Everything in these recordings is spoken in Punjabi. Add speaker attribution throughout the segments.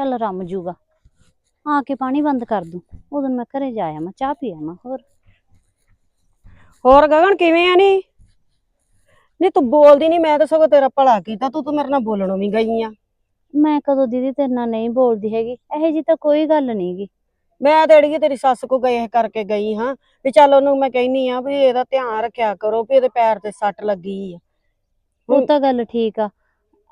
Speaker 1: ਚੱਲ ਰਮ ਜੂਗਾ। ਆ ਕੇ ਪਾਣੀ ਬੰਦ ਕਰ ਦੂੰ। ਉਦੋਂ ਮੈਂ ਘਰੇ ਜਾ ਆਵਾਂ ਚਾਹ ਪੀ ਆਵਾਂ ਹੋਰ।
Speaker 2: ਹੋਰ ਗਗਨ ਕਿਵੇਂ ਆ ਨੀ? ਨਹੀਂ ਤੂੰ ਬੋਲਦੀ ਨਹੀਂ ਮੈਂ ਤਾਂ ਸਗੋਂ ਤੇਰਾ ਭਲਾ ਕੀਤਾ। ਤੂੰ ਤੂੰ ਮੇਰੇ ਨਾਲ ਬੋਲਣੋਂ ਵੀ ਗਈ ਆ।
Speaker 1: ਮੈਂ ਕਦੋਂ ਦੀਦੀ ਤੇਰੇ ਨਾਲ ਨਹੀਂ ਬੋਲਦੀ ਹੈਗੀ। ਇਹੋ ਜੀ ਤਾਂ ਕੋਈ ਗੱਲ ਨਹੀਂਗੀ
Speaker 2: ਮੈਂ ਤੇ ਅੜੀਏ ਤੇਰੀ ਸੱਸ ਕੋ ਗਏ ਕਰਕੇ ਗਈ ਹਾਂ ਵੀ ਚੱਲ ਉਹਨੂੰ ਮੈਂ ਕਹਿਨੀ ਆ ਵੀ ਇਹਦਾ ਧਿਆਨ ਰੱਖਿਆ ਕਰੋ ਵੀ ਇਹਦੇ ਪੈਰ ਤੇ ਸੱਟ ਲੱਗੀ ਆ।
Speaker 1: ਉਹ। ਤਾਂ ਗੱਲ ਠੀਕ ਆ।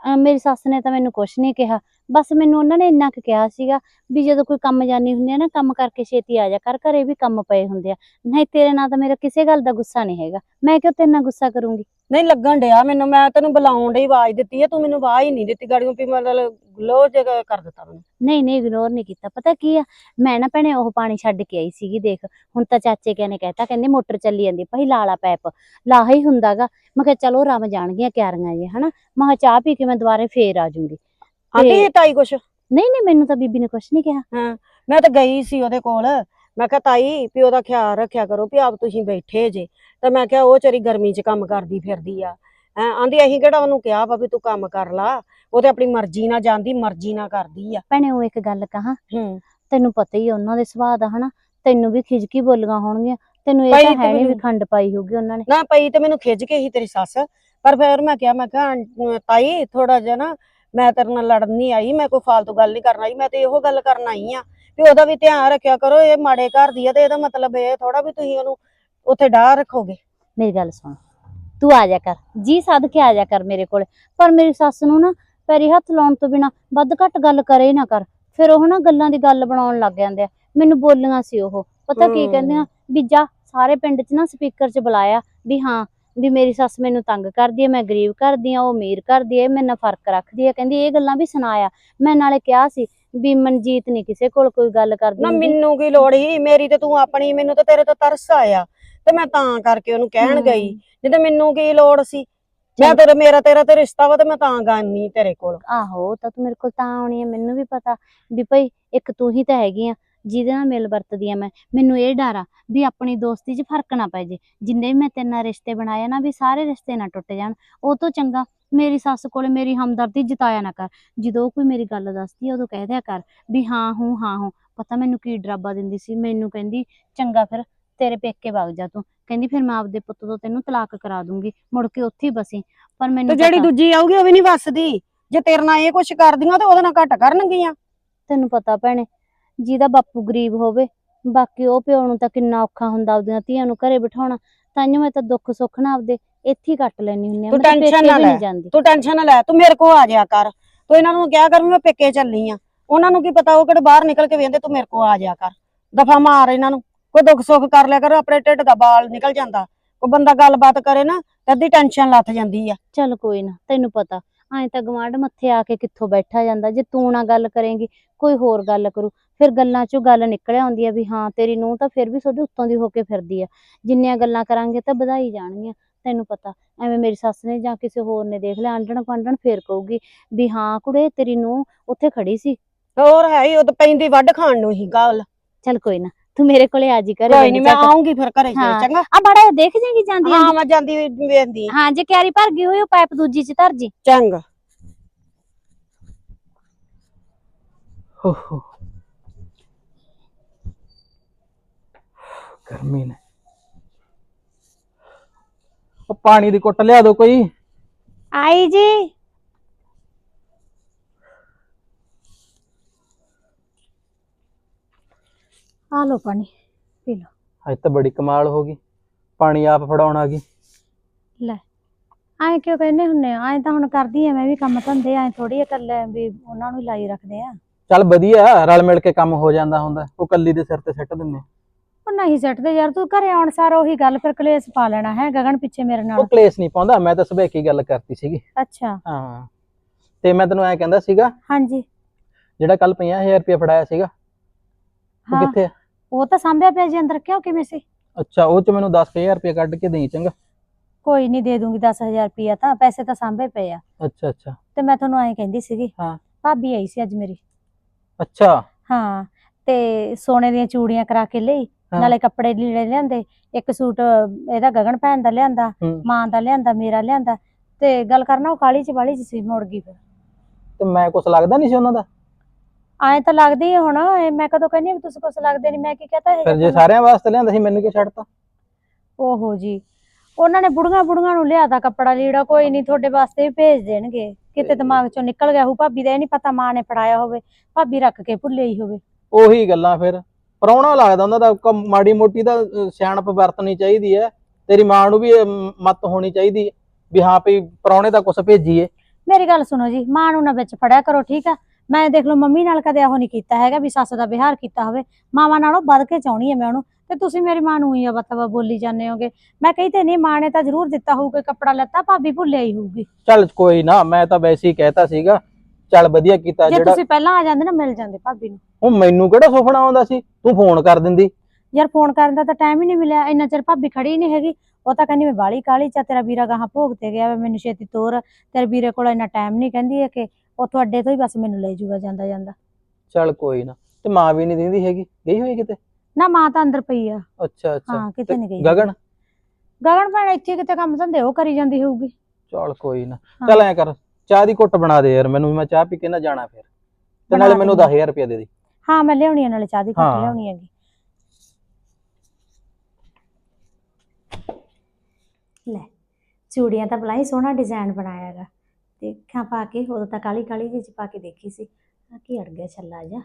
Speaker 1: ਅਹ ਮੇਰੀ ਸੱਸ ਨੇ ਤਾਂ ਮੈਨੂੰ ਕੁਛ ਨਹੀਂ ਕਿਹਾ। ਬਸ ਮੈਨੂੰ ਉਹਨਾਂ ਨੇ ਇੰਨਾ ਕੁ ਕਿਹਾ ਸੀਗਾ ਵੀ ਜਦੋਂ ਕੋਈ ਕੰਮ ਜਾਣੀ ਹੁੰਦੀ ਆ ਨਾ ਕੰਮ ਕਰਕੇ ਛੇਤੀ ਆ ਜਾ ਕਰ ਘਰੇ ਵੀ ਕੰਮ ਪਏ ਹੁੰਦੇ ਆ। ਨਹੀਂ ਤੇਰੇ ਨਾਲ ਤਾਂ ਮੇਰਾ ਕਿਸੇ ਗੱਲ ਦਾ ਗੁੱਸਾ ਨਹੀਂ ਹੈਗਾ। ਮੈਂ ਕਿਉਂ ਤੇਰੇ ਨਾਲ ਗੁੱਸਾ ਕਰੂੰਗੀ?
Speaker 2: ਨਹੀਂ ਲੱਗਣ ਡਿਆ ਮੈਨੂੰ ਮੈਂ ਤੈਨੂੰ ਬੁਲਾਉਣ ਡਈ ਆਵਾਜ਼ ਦਿੱਤੀ ਆ ਤੂੰ ਮੈਨੂੰ ਆਵਾਜ਼ ਹੀ ਨਹੀਂ ਦਿੱਤੀ ਗਾੜੀਆਂ ਵੀ ਮਤਲਬ ਲੋ ਜਗ੍ਹਾ ਕਰ ਦਿੱਤਾ ਮੈਨੂੰ।
Speaker 1: ਨਹੀਂ ਨਹੀਂ ਇਗਨੋਰ ਨਹੀਂ ਕੀਤਾ। ਪਤਾ ਕੀ ਆ? ਮੈਂ ਨਾ ਭੈਣੇ ਉਹ ਪਾਣੀ ਛੱਡ ਕੇ ਆਈ ਸੀਗੀ ਦੇਖ। ਹੁਣ ਤਾਂ ਚਾਚੇ ਕਿਆ ਨੇ ਕਹਿਤਾ ਕਹਿੰਦੇ ਮੋਟਰ ਚੱਲੀ ਜਾਂਦੀ ਭਾਈ ਲਾਲਾ ਪੈਪ। ਲਾਹਾ ਹੀ ਹੁੰਦਾਗਾ। ਮੈਂ ਕਿਹਾ ਚਲੋ ਰਮ ਜਾਣਗੀਆਂ ਕਿਆਰੀਆਂ ਜੀ ਹਨਾ? ਮੈਂ ਕਿਹਾ ਚਾਹ ਪੀ ਕੇ ਮੈਂ ਦੁਬਾਰੇ ਫੇਰ ਆ ਜਾਊਂਗੀ।
Speaker 2: ਆਂਦੀ
Speaker 1: ਤੇ-
Speaker 2: ਤਾਈ ਕੁਛ?
Speaker 1: ਨਹੀਂ ਨਹੀਂ ਮੈਨੂੰ ਤਾਂ ਬੀਬੀ ਨੇ ਕੁਛ ਨਹੀਂ ਕਿਹਾ।
Speaker 2: ਹਾਂ ਮੈਂ ਤਾਂ ਗਈ ਸੀ ਉਹਦੇ ਕੋਲ। ਮੈਂ ਕਿਹਾ ਤਾਈ ਵੀ ਉਹਦਾ ਖਿਆਲ ਰੱਖਿਆ ਕਰੋ ਵੀ ਆਪ ਤੁਸੀਂ ਬੈਠੇ ਜੇ। ਤੇ ਮੈਂ ਕਿਹਾ ਉਹ ਚਰੀ ਗਰਮੀ 'ਚ ਕੰਮ ਕਰਦੀ ਫਿਰਦੀ ਆ। ਹੈਂ ਆਂਦੀ ਅਸੀਂ ਕਿਹੜਾ ਉਹਨੂੰ ਕਿਹਾ ਵਾ ਵੀ ਤੂੰ ਕੰਮ ਕਰ ਲਾ। ਉਹ ਤੇ ਆਪਣੀ ਮਰਜ਼ੀ ਨਾਲ ਜਾਂਦੀ ਮਰਜ਼ੀ ਨਾਲ ਕਰਦੀ ਆ।
Speaker 1: ਭੈਣੇ ਉਹ ਇੱਕ ਗੱਲ ਕਹਾਂ।
Speaker 2: ਹੂੰ।
Speaker 1: ਤੈਨੂੰ ਪਤਾ ਹੀ ਉਹਨਾਂ ਦੇ ਸੁਭਾਅ ਦਾ ਹਨਾ? ਤੈਨੂੰ ਵੀ ਖਿਜਕੀ ਬੋਲੀਆਂ ਹੋਣਗੀਆਂ। ਤੈਨੂੰ ਇਹ ਤਾਂ ਹੈ ਨਹੀਂ ਵੀ ਖੰਡ ਪਾਈ ਹੋਊਗੀ ਉਹਨਾਂ ਨੇ।
Speaker 2: ਨਾ ਪਈ ਤੇ ਮੈਨੂੰ ਖਿੱਚ ਕੇ ਹੀ ਤੇਰੀ ਸੱਸ। ਪਰ ਫਿਰ ਮੈਂ ਕਿਹਾ ਮੈਂ ਕਿਹਾ ਤਾਈ ਥੋੜਾ ਜਿਹਾ ਨਾ ਮੈਂ ਤੇਰੇ ਨਾਲ ਲੜਨ ਨਹੀਂ ਆਈ ਮੈਂ ਕੋਈ ਫਾਲਤੂ ਗੱਲ ਨਹੀਂ ਕਰਨ ਆਈ ਮੈਂ ਤੇ ਇਹੋ ਗੱਲ ਕਰਨ ਆਈ ਆ ਵੀ ਉਹਦਾ ਵੀ ਧਿਆਨ ਰੱਖਿਆ ਕਰੋ ਇਹ ਮਾੜੇ ਘਰ ਦੀ ਆ ਤੇ ਇਹਦਾ ਮਤਲਬ ਇਹ ਥੋੜਾ ਵੀ ਤੁਸੀਂ ਉਹਨੂੰ ਉੱਥੇ ਡਾਹ ਰੱਖੋਗੇ
Speaker 1: ਮੇਰੀ ਗੱਲ ਸੁਣ ਤੂੰ ਆ ਜਾ ਕਰ ਜੀ ਸੱਦ ਕੇ ਆ ਜਾ ਕਰ ਮੇਰੇ ਕੋਲ ਪਰ ਮੇਰੀ ਸੱਸ ਨੂੰ ਨਾ ਪੈਰੀ ਹੱਥ ਲਾਉਣ ਤੋਂ ਬਿਨਾ ਵੱਧ ਘੱਟ ਗੱਲ ਕਰੇ ਨਾ ਕਰ ਫਿਰ ਉਹ ਨਾ ਗੱਲਾਂ ਦੀ ਗੱਲ ਬਣਾਉਣ ਲੱਗ ਜਾਂਦੇ ਆ ਮੈਨੂੰ ਬੋਲੀਆਂ ਸੀ ਉਹ ਪਤਾ ਕੀ। ਕਹਿੰਦੇ ਆ ਵੀ ਜਾ ਸਾਰੇ ਪਿੰਡ 'ਚ ਨਾ ਸਪੀਕਰ 'ਚ ਬੁਲਾਇਆ ਵੀ ਹਾਂ ਵੀ ਮੇਰੀ ਸੱਸ ਮੈਨੂੰ ਤੰਗ ਕਰਦੀ ਹੈ ਮੈਂ ਗਰੀਬ ਕਰਦੀ ਆ ਉਹ ਅਮੀਰ ਕਰਦੀ ਹੈ ਮੇਰੇ ਨਾਲ ਫ਼ਰਕ ਰੱਖਦੀ ਹੈ। ਕਹਿੰਦੀ ਇਹ ਗੱਲਾਂ ਵੀ ਸੁਣਾਇਆ ਮੈਂ ਨਾਲੇ ਕਿਹਾ ਸੀ ਵੀ ਮਨਜੀਤ ਨਹੀਂ ਕਿਸੇ ਕੋਲ ਕੋਈ ਗੱਲ ਕਰਦੀ
Speaker 2: ਨਾ। ਮੈਨੂੰ ਕੀ ਲੋੜ ਸੀ? ਮੇਰੀ ਤੇ ਤੂੰ ਆਪਣੀ ਮੈਨੂੰ ਤਾਂ ਤੇਰੇ ਤੋਂ ਤਰਸ ਆਇਆ। ਤੇ ਮੈਂ ਤਾਂ ਕਰਕੇ ਉਹਨੂੰ ਕਹਿਣ ਗਈ। ਨਹੀਂ ਤੇ ਮੈਨੂੰ ਕੀ ਲੋੜ ਸੀ? ਮੈਂ ਤੇਰਾ ਮੇਰਾ ਤੇਰਾ ਤੇ ਰਿਸ਼ਤਾ ਵਾ ਤੇ ਮੈਂ ਤਾਂ ਗਾਨੀ ਤੇਰੇ ਕੋਲ।
Speaker 1: ਆਹੋ ਤਾਂ ਤੂੰ ਮੇਰੇ ਕੋਲ ਤਾਂ ਆਉਣੀ ਹੈ ਮੈਨੂੰ ਵੀ ਪਤਾ। ਵੀ ਭਾਈ ਇੱਕ ਤੂੰ ਹੀ ਤਾਂ ਹੈਗੀ ਆ। ਜਿਹਦੇ ਨਾਲ ਮਿਲ ਵਰਤਦੀ ਆ ਮੈਂ। ਮੈਨੂੰ ਇਹ ਡਰ ਆ ਵੀ ਆਪਣੀ ਦੋਸਤੀ 'ਚ ਫ਼ਰਕ ਨਾ ਪੈ ਜੇ। ਜਿੰਨੇ ਵੀ ਮੈਂ ਤੇਰੇ ਨਾਲ ਰਿਸ਼ਤੇ ਬਣਾਏ ਨਾ ਵੀ ਸਾਰੇ ਰਿਸ਼ਤੇ ਨਾ ਟੁੱਟ ਜਾਣ। ਉਹ ਤੋਂ ਚੰਗਾ ਮੇਰੀ ਸੱਸ ਕੋਲੇ ਮੇਰੀ ਹਮਦਰਦੀ ਜਤਾਇਆ ਨਾ ਕਰ। ਜਦੋਂ ਕੋਈ ਮੇਰੀ ਗੱਲ ਦੱਸਦੀ ਆ ਉਦੋਂ ਕਹਿ ਦਿਆ ਕਰ ਵੀ ਹਾਂ ਹੂੰ ਹਾਂ ਹੂੰ। ਪਤਾ ਮੈਨੂੰ ਕੀ ਡਰਾਬਾ ਦਿੰਦੀ ਸੀ। ਮੈਨੂੰ ਕਹਿੰਦੀ ਚੰਗਾ ਫਿਰ ਤੇਰੇ ਪੇਕੇ ਵਗ ਜਾ ਤੂੰ। ਕਹਿੰਦੀ ਫਿਰ ਮੈਂ ਆਪਦੇ ਪੁੱਤ ਤੋਂ ਤੈਨੂੰ ਤਲਾਕ ਕਰਾ ਦੂੰਗੀ। ਮੁੜ ਕੇ ਉੱਥੇ ਹੀ ਬਸੀ। ਪਰ
Speaker 2: ਤੇ
Speaker 1: ਮੈਨੂੰ
Speaker 2: ਜਿਹੜੀ
Speaker 1: ਪਤਾ-
Speaker 2: ਦੂਜੀ ਆਊਗੀ ਉਹ ਵੀ ਨਹੀਂ ਵੱਸਦੀ। ਜੇ ਤੇਰੇ ਨਾਲ ਇਹ ਕੁਛ ਕਰਦੀਆਂ ਤੇ ਉਹਦੇ ਨਾਲ ਘੱਟ ਕਰਨਗੀਆਂ।
Speaker 1: ਤੈਨੂੰ ਪਤਾ ਭੈਣੇ ਜਿਹਦਾ ਬਾਪੂ ਗਰੀਬ ਹੋਵੇ ਬਾਕੀ ਉਹ ਪਿਓ ਨੂੰ ਤਾਂ ਕਿੰਨਾ ਔਖਾ ਹੁੰਦਾ ਆਪਦੀਆਂ ਧੀਆਂ ਨੂੰ ਘਰੇ ਬਿਠਾਉਣਾ ਤਾਂਹੀਓ ਮੈਂ ਤਾਂ ਦੁੱਖ ਸੁੱਖ ਨਾ ਆਪਦੇ ਇੱਥੇ ਹੀ ਕੱਟ ਲੈਣੀ ਹੁੰਦੀ ਆ
Speaker 2: ਤੂੰ
Speaker 1: ਪੇਕੇ
Speaker 2: ਨਾ ਲੈ।
Speaker 1: ਨਹੀਂ ਜਾਂਦੀ
Speaker 2: ਤੂੰ ਟੈਨਸ਼ਨ ਨਾ ਲੈ ਤੂੰ ਮੇਰੇ ਕੋਲ ਆ ਜਾਇਆ ਕਰ ਤੂੰ ਇਹਨਾਂ ਨੂੰ ਕਿਹਾ ਕਰ ਮੈਂ ਪੇਕੇ ਚੱਲੀ ਆ ਉਹਨਾਂ ਨੂੰ ਕੀ ਪਤਾ ਉਹ ਕਿਹੜੇ ਬਾਹਰ ਨਿਕਲ ਕੇ ਵੇਂਦੇ ਤੂੰ ਮੇਰੇ ਕੋਲ ਆ ਜਾਇਆ ਕਰ ਦਫਾ ਮਾਰ ਇਹਨਾਂ ਨੂੰ ਕੋਈ ਦੁੱਖ ਸੁੱਖ ਕਰ ਲਿਆ ਕਰ ਆਪਣੇ ਢਿੱਡ ਦਾ ਬਾਲ ਨਿਕਲ ਜਾਂਦਾ ਕੋਈ ਬੰਦਾ ਗੱਲਬਾਤ ਕਰੇ ਨਾ ਅੱਧੀ ਟੈਨਸ਼ਨ ਲੱਥ ਜਾਂਦੀ ਆ
Speaker 1: ਚੱਲ ਕੋਈ ਨਾ ਤੈਨੂੰ ਪਤਾ ਐਂ ਤਾਂ ਗਵਾਂਢ ਮੱਥੇ ਆ ਕੇ ਕਿੱਥੋਂ ਬੈਠਾ ਜਾਂਦਾ ਜੇ ਤੂੰ ਨਾ ਗੱਲ ਕਰੇਂਗੀ ਕੋਈ ਹੋਰ ਗੱਲ ਕਰੂ ਫਿਰ ਗੱਲਾਂ 'ਚੋਂ ਗੱਲ ਨਿਕਲ ਆਉਂਦੀ ਆ ਵੀ ਹਾਂ ਤੇਰੀ ਨੂੰਹ ਤਾਂ ਫਿਰ ਵੀ ਤੁਹਾਡੇ ਉੱਤੋਂ ਦੀ ਹੋ ਕੇ ਫਿਰਦੀ ਆ। ਜਿੰਨੀਆਂ ਗੱਲਾਂ ਕਰਾਂਗੇ ਤਾਂ ਵਧਾਈ ਜਾਣਗੀਆਂ ਤੈਨੂੰ ਪਤਾ। ਐਵੇਂ ਮੇਰੀ ਸੱਸ ਨੇ ਜਾਂ ਕਿਸੇ ਹੋਰ ਨੇ ਦੇਖ ਲਿਆ ਆਂਢਣ ਗੁਆਂਢਣ ਫੇਰ ਕਹੂਗੀ ਵੀ ਹਾਂ ਕੁੜੇ ਤੇਰੀ ਨੂੰਹ ਉੱਥੇ ਖੜੀ ਸੀ।
Speaker 2: ਹੋਰ ਹੈ ਹੀ ਉਹ ਤਾਂ ਪੈਂਦੀ ਵੱਢ ਖਾਣ ਨੂੰ ਹੀ ਗੱਲ।
Speaker 1: ਚੱਲ ਕੋਈ ਨਾ ਤੂੰ ਮੇਰੇ ਕੋਲੇ ਆ ਜੀ ਘਰੇ
Speaker 2: ਕੋਈ ਨਹੀਂ ਮੈਂ। ਆਉਂਗੀ ਫਿਰ ਘਰੇ। ਚੰਗਾ?
Speaker 1: ਆ ਬੜਾ ਦੇਖ ਜਾਏਗੀ ਜਾਂਦੀ
Speaker 2: ਹਾਂ ਮੈਂ ਜਾਂਦੀ ਵੇਂਦੀ
Speaker 1: ਹਾਂ ਜੇ ਕਿਆਰੀ ਭਰ ਗਈ ਹੋਈ ਉਹ ਪਾਈਪ ਦੂਜੀ ਚ ਧਰ ਜੀ।
Speaker 2: ਚੰਗਾ।
Speaker 3: ਹੋ ਹੋ। ਗਰਮੀ ਨੇ। ਉਹ ਪਾਣੀ ਦੀ ਕੁੱਟ ਲਿਆ ਦੋ ਕੋਈ।
Speaker 1: ਆਈ ਜੀ। ਆ ਲੋ ਪਾਣੀ ਪੀ ਲੋ
Speaker 3: ਅੱਜ ਤਾਂ ਬੜੀ ਕਮਾਲ ਹੋ ਗਈ। ਪਾਣੀ ਆਪ ਫੜਾਉਣ ਆ ਗਈ।
Speaker 1: ਲੈ ਐਂ ਕਿਉਂ ਕਹਿੰਦੇ ਹੁੰਨੇ ਆ? ਐਂ ਤਾਂ ਹੁਣ ਕਰਦੀ ਐ ਮੈਂ ਵੀ ਕੰਮ ਧੰਦੇ ਐਂ ਥੋੜੀ ਇਕੱਲੇ ਵੀ ਉਹਨਾਂ ਨੂੰ ਹੀ ਲਾਈ ਰੱਖਦੇ ਆ।
Speaker 3: ਚੱਲ ਵਧੀਆ ਰਲ ਮਿਲ ਕੇ ਕੰਮ ਹੋ ਜਾਂਦਾ ਹੁੰਦਾ। ਉਹ ਕੱਲੀ ਦੇ ਸਿਰ ਤੇ ਸਿੱਟ ਦਿੰਨੇ
Speaker 1: ਉਹ ਨਹੀਂ ਸੱਟਦੇ ਯਾਰ ਤੂੰ ਘਰੇ ਆਉਣ ਸਾਰ ਉਹੀ ਗੱਲ ਫਿਰ ਕਲੇਸ਼ ਪਾ ਲੈਣਾ ਹੈ ਗਗਨ ਪਿੱਛੇ ਮੇਰੇ ਨਾਲ।
Speaker 3: ਉਹ ਕਲੇਸ਼ ਨਹੀਂ ਪਾਉਂਦਾ ਮੈਂ ਤਾਂ ਸਵੇਰ ਕੀ ਗੱਲ ਕਰਤੀ ਸੀਗੀ।
Speaker 1: ਅੱਛਾ।
Speaker 3: ਹਾਂ। ਤੇ ਮੈਂ ਤੈਨੂੰ ਐ ਕਹਿੰਦਾ ਸੀਗਾ
Speaker 1: ਹਾਂਜੀ।
Speaker 3: ਜਿਹੜਾ ਕੱਲ 50000 ਰੁਪਏ ਫੜਾਇਆ ਸੀਗਾ ਉਹ
Speaker 1: ਹਾਂ।
Speaker 3: ਕਿੱਥੇ ਆ?
Speaker 1: ਉਹ ਤਾਂ ਸਾਂਭਿਆ ਪਿਆ ਜੀ ਅੰਦਰ ਕਿਉਂ ਕਿਵੇਂ ਸੀ?
Speaker 3: ਅੱਛਾ ਉਹ ਚ ਮੈਨੂੰ 10000 ਰੁਪਏ ਕੱਢ ਕੇ ਦੇਈ ਚੰਗਾ।
Speaker 1: ਕੋਈ ਨਹੀਂ ਦੇ ਦੂੰਗੀ 10000 ਰੁਪਿਆ ਤਾਂ ਪੈਸੇ ਤਾਂ ਸਾਂਭੇ ਪਏ ਆ।
Speaker 3: ਅੱਛਾ ਅੱਛਾ।
Speaker 1: ਤੇ ਮੈਂ ਤੁਹਾਨੂੰ ਐਂ ਕਹਿੰਦੀ ਸੀਗੀ
Speaker 3: ਹਾਂ।
Speaker 1: ਭਾਬੀ ਆਈ ਸੀ ਅੱਜ ਮੇਰੀ।
Speaker 3: ਅੱਛਾ।
Speaker 1: ਹਾਂ ਤੇ ਸੋਨੇ ਦੀਆਂ ਚੂੜੀਆਂ ਕਰਾ ਕੇ ਲਈ
Speaker 3: ਹਾਂ।
Speaker 1: ਨਾਲੇ ਕੱਪੜੇ ਲੀੜੇ ਲਿਆਂਦੇ ਇੱਕ ਸੂਟ ਇਹਦਾ ਗਗਨ ਭੈਣ ਦਾ ਲਿਆਂਦਾ
Speaker 3: ਹੂੰ।
Speaker 1: ਮਾਂ ਦਾ ਲਿਆਂਦਾ ਮੇਰਾ ਲਿਆਂਦਾ ਤੇ ਗੱਲ ਕਰਨਾ ਉਹ ਕਾਲੀ ਚ ਬਾਲੀ ਚ ਸੀ ਮੁੜ ਗਈ ਫਿਰ।
Speaker 3: ਤੇ ਮੈਂ ਕੁਛ ਲੱਗਦਾ ਨਹੀਂ ਸੀ ਉਹਨਾਂ ਦਾ?
Speaker 4: ਐਂ ਤਾਂ ਲੱਗਦੀ ਹੈ ਹੁਣ ਇਹ ਮੈਂ ਕਦੋਂ ਕਹਿੰਦੀ ਹਾਂ ਵੀ ਤੁਸੀਂ ਕੁਛ ਲੱਗਦੇ ਨਹੀਂ ਮੈਂ ਕੀ ਕਹਤਾ
Speaker 3: ਫਿਰ ਜੇ ਸਾਰਿਆਂ ਵਾਸਤੇ ਲਿਆਂਦਾ ਸੀ ਮੈਨੂੰ ਕਿਉਂ ਛੱਡਤਾ?
Speaker 4: ਓਹੋ ਜੀ ਉਹਨਾਂ ਨੇ ਬੁੜੀਆਂ ਬੁੜੀਆਂ ਨੂੰ ਲਿਆਤਾ ਕੱਪੜਾ ਲੀੜਾ ਕੋਈ ਨਹੀਂ ਤੁਹਾਡੇ ਵਾਸਤੇ ਵੀ ਭੇਜ ਦੇਣਗੇ। ਕਿਤੇ ਦਿਮਾਗ ਚੋਂ ਨਿਕਲ ਗਿਆ ਹੋ ਭਾਬੀ ਦਾ ਇਹ ਨਹੀਂ ਪਤਾ ਮਾਂ ਨੇ ਫੜਾਇਆ ਹੋਵੇ ਭਾਬੀ ਰੱਖ ਕੇ ਭੁੱਲੇ ਹੀ ਹੋਵੇ।
Speaker 3: ਉਹੀ ਗੱਲਾਂ ਫਿਰ। ਪ੍ਰਾਹੁਣਾ ਲੱਗਦਾ ਉਹਨਾਂ ਦਾ ਮਾੜੀ ਮੋਟੀ ਦਾ ਸਿਆਣਪ ਵਰਤਣੀ ਚਾਹੀਦੀ ਹੈ ਤੇਰੀ ਮਾਂ ਨੂੰ ਵੀ ਮੱਤ ਹੋਣੀ ਚਾਹੀਦੀ ਹੈ ਵੀ ਹਾਂ ਵੀ ਪ੍ਰਾਹੁਣੇ ਦਾ ਕੁਛ ਭੇਜੀਏ।
Speaker 4: ਮੇਰੀ ਗੱਲ ਸੁਣੋ ਜੀ ਮਾਂ ਨੂੰ ਨਾ ਵਿੱਚ ਫੜਿਆ ਕਰੋ ਠੀਕ ਆ? ਮੈਂ ਦੇਖ ਲਓ ਮੰਮੀ ਨਾਲ ਕਦੇ ਇਹੋ ਨਹੀਂ ਕੀਤਾ ਹੈਗਾ ਵੀ ਸੱਸ ਦਾ ਵਿਹਾਰ ਕੀਤਾ ਹੋਵੇ। ਮਾਵਾਂ ਨਾਲੋਂ ਵੱਧ ਕੇ ਚਾਹਣੀ ਹੈ ਮੈਂ ਉਹਨੂੰ। ਤੇ ਤੁਸੀਂ ਮੇਰੀ ਮਾਂ ਨੂੰ ਹੀ ਆ ਬਤਵਾ ਬੋਲੀ ਜਾਂਦੇ ਹੋਗੇ। ਮੈਂ ਕਹੀ ਤੇ ਨਹੀਂ ਮਾਂ ਨੇ ਤਾਂ ਜ਼ਰੂਰ ਦਿੱਤਾ ਹੋਊਗਾ ਕੱਪੜਾ ਲੱਤਾ ਭਾਬੀ ਭੁੱਲੇ ਹੀ ਹੋਊਗੀ।
Speaker 3: ਚੱਲ ਕੋਈ ਨਾ ਮੈਂ ਤਾਂ ਵੈਸੇ ਹੀ ਕਹਿਤਾ ਸੀਗਾ ਚੱਲ ਵਧੀਆ ਕੀਤਾ
Speaker 4: ਜੇ
Speaker 3: ਜਿਹੜਾ
Speaker 4: ਤੁਸੀਂ ਪਹਿਲਾਂ ਆ ਜਾਂਦੇ ਨਾ ਮਿਲ ਜਾਂਦੇ ਭਾਬੀ ਨੂੰ।
Speaker 3: ਉਹ ਮੈਨੂੰ ਕਿਹੜਾ ਸੁਪਨਾ ਆਉਂਦਾ ਸੀ? ਤੂੰ ਫੋਨ ਕਰ ਦਿੰਦੀ।
Speaker 4: ਯਾਰ ਫੋਨ ਕਰਨ ਦਾ ਤਾਂ ਟਾਈਮ ਹੀ ਨਹੀਂ ਮਿਲਿਆ। ਇੰਨਾ ਚਿਰ ਭਾਬੀ ਖੜੀ ਨਹੀਂ ਹੈਗੀ ਉਹ ਤਾਂ ਕਹਿੰਦੀ ਮੈਂ ਬਾਲੀ ਕਾਲੀ ਚਾ ਤੇਰਾ ਵੀਰਾ ਗਾਹਾਂ ਭੋਗ ਤੇ ਗਿਆ ਵਾ ਮੈਨੂੰ ਛੇਤੀ ਤੋਰ। ਤੇਰੇ ਵੀਰੇ ਕੋਲ ਇੰਨਾ ਟਾਈਮ ਨਹੀਂ ਕਹਿੰਦੀ ਹੈ ਕਿ ਉਹ ਤੁਹਾਡੇ ਤੋਂ ਹੀ ਬਸ ਮੈਨੂੰ ਲੈ ਜਾਊਗਾ ਜਾਂਦਾ ਜਾਂਦਾ।
Speaker 3: ਚੱਲ ਕੋਈ ਨਾ। ਤੇ ਮਾਂ ਵੀ ਨਹੀਂ ਦਿੰਦੀ ਹੈਗੀ। ਗਈ ਹੋਈ ਕਿਤੇ?
Speaker 4: ਨਾ ਮਾਂ ਤਾਂ ਅੰਦਰ ਪਈ ਆ।
Speaker 3: ਅੱਛਾ ਅੱਛਾ।
Speaker 4: ਹਾਂ ਕਿਤੇ ਨਹੀਂ ਗਈ।
Speaker 3: ਗਗਨ?
Speaker 4: ਗਗਨ ਭੈਣ ਇੱਥੇ ਕਿਤੇ ਕੰਮ ਧੰਦੇ ਉਹ ਕਰੀ ਜਾਂਦੀ ਹੋਊਗੀ।
Speaker 3: ਚੱਲ ਕੋਈ ਨਾ।
Speaker 4: ਹਾਂ।
Speaker 3: ਚੱਲ ਐ ਕਰ। ਚਾਹ ਦੀ ਘੁੱਟ ਬਣਾ ਦੇ ਯਾਰ ਮੈਨੂੰ ਵੀ ਮੈਂ ਚਾਹ ਪੀ ਕੇ ਨਾ ਜਾਣਾ ਫਿਰ। ਤੇ ਨਾਲੇ ਮੈਨੂੰ
Speaker 4: ਦਿੰਦੀ।
Speaker 3: 10000 ਰੁਪਏ ਦੇ ਦੇ।
Speaker 4: ਹਾਂ ਮੈਂ ਲਿਆਉਣੀ ਆ ਨਾਲੇ ਚਾਹ ਦੀ ਘੁੱਟ
Speaker 3: ਹਾਂ।
Speaker 4: ਲਿਆਉਣੀ ਹੈਗੀ। ਲੈ ਚੂੜੀਆਂ ਤਾਂ ਬਲਾਈ ਸੋਹਣਾ ਡਿਜ਼ਾਈਨ ਬਣਾਇਆ ਹੈਗਾ। ਦੇਖਾਂ ਪਾ ਕੇ ਉਦੋਂ ਤਾਂ ਕਾਲੀ ਕਾਲੀ ਜਿਹੀ ਚ ਪਾ ਕੇ ਦੇਖੀ ਸੀ। ਆ ਕੀ ਅੜ ਗਿਆ ਛੱਲਾ ਜਾ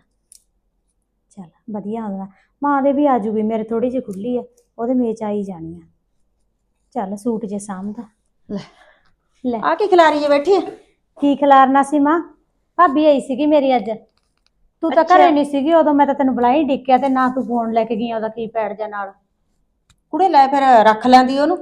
Speaker 4: ਚੱਲ ਵਧੀਆ ਹੁੰਦਾ ਮਾਂ ਦੇ ਵੀ ਆਜੂਗੀ ਮੇਰੇ ਥੋੜੀ ਜਿਹੀ ਖੁੱਲੀ ਆ ਉਹਦੇ ਮੇਚ ਆਈ ਜਾਣੀ ਆ। ਚੱਲ ਸੂਟ ਜੇ ਸਾਂਭਦਾ। ਲੈ।
Speaker 5: ਆ ਕੀ ਖਿਲਾਰੀ ਜੇ ਬੈਠੀ ਆ?
Speaker 4: ਕੀ ਖਿਲਾਰਨਾ ਸੀ ਮਾਂ? ਭਾਬੀ ਆਈ ਸੀਗੀ ਮੇਰੀ ਅੱਜ। ਤੂੰ ਤਾਂ
Speaker 5: ਅੱਛਾ।
Speaker 4: ਘਰੇ ਨਹੀਂ ਸੀਗੀ ਉਦੋਂ ਮੈਂ ਤਾਂ ਤੈਨੂੰ ਬੁਲਾਈ ਡਿੱਕਿਆ ਤੇ ਨਾ ਤੂੰ ਫੋਨ ਲੈ ਕੇ ਗਈ ਉਹਦਾ ਕੀ ਪੈੜ ਜਾ ਨਾਲ।
Speaker 5: ਕੁੜੇ ਲੈ ਫਿਰ ਰੱਖ ਲੈਂਦੀ ਉਹਨੂੰ।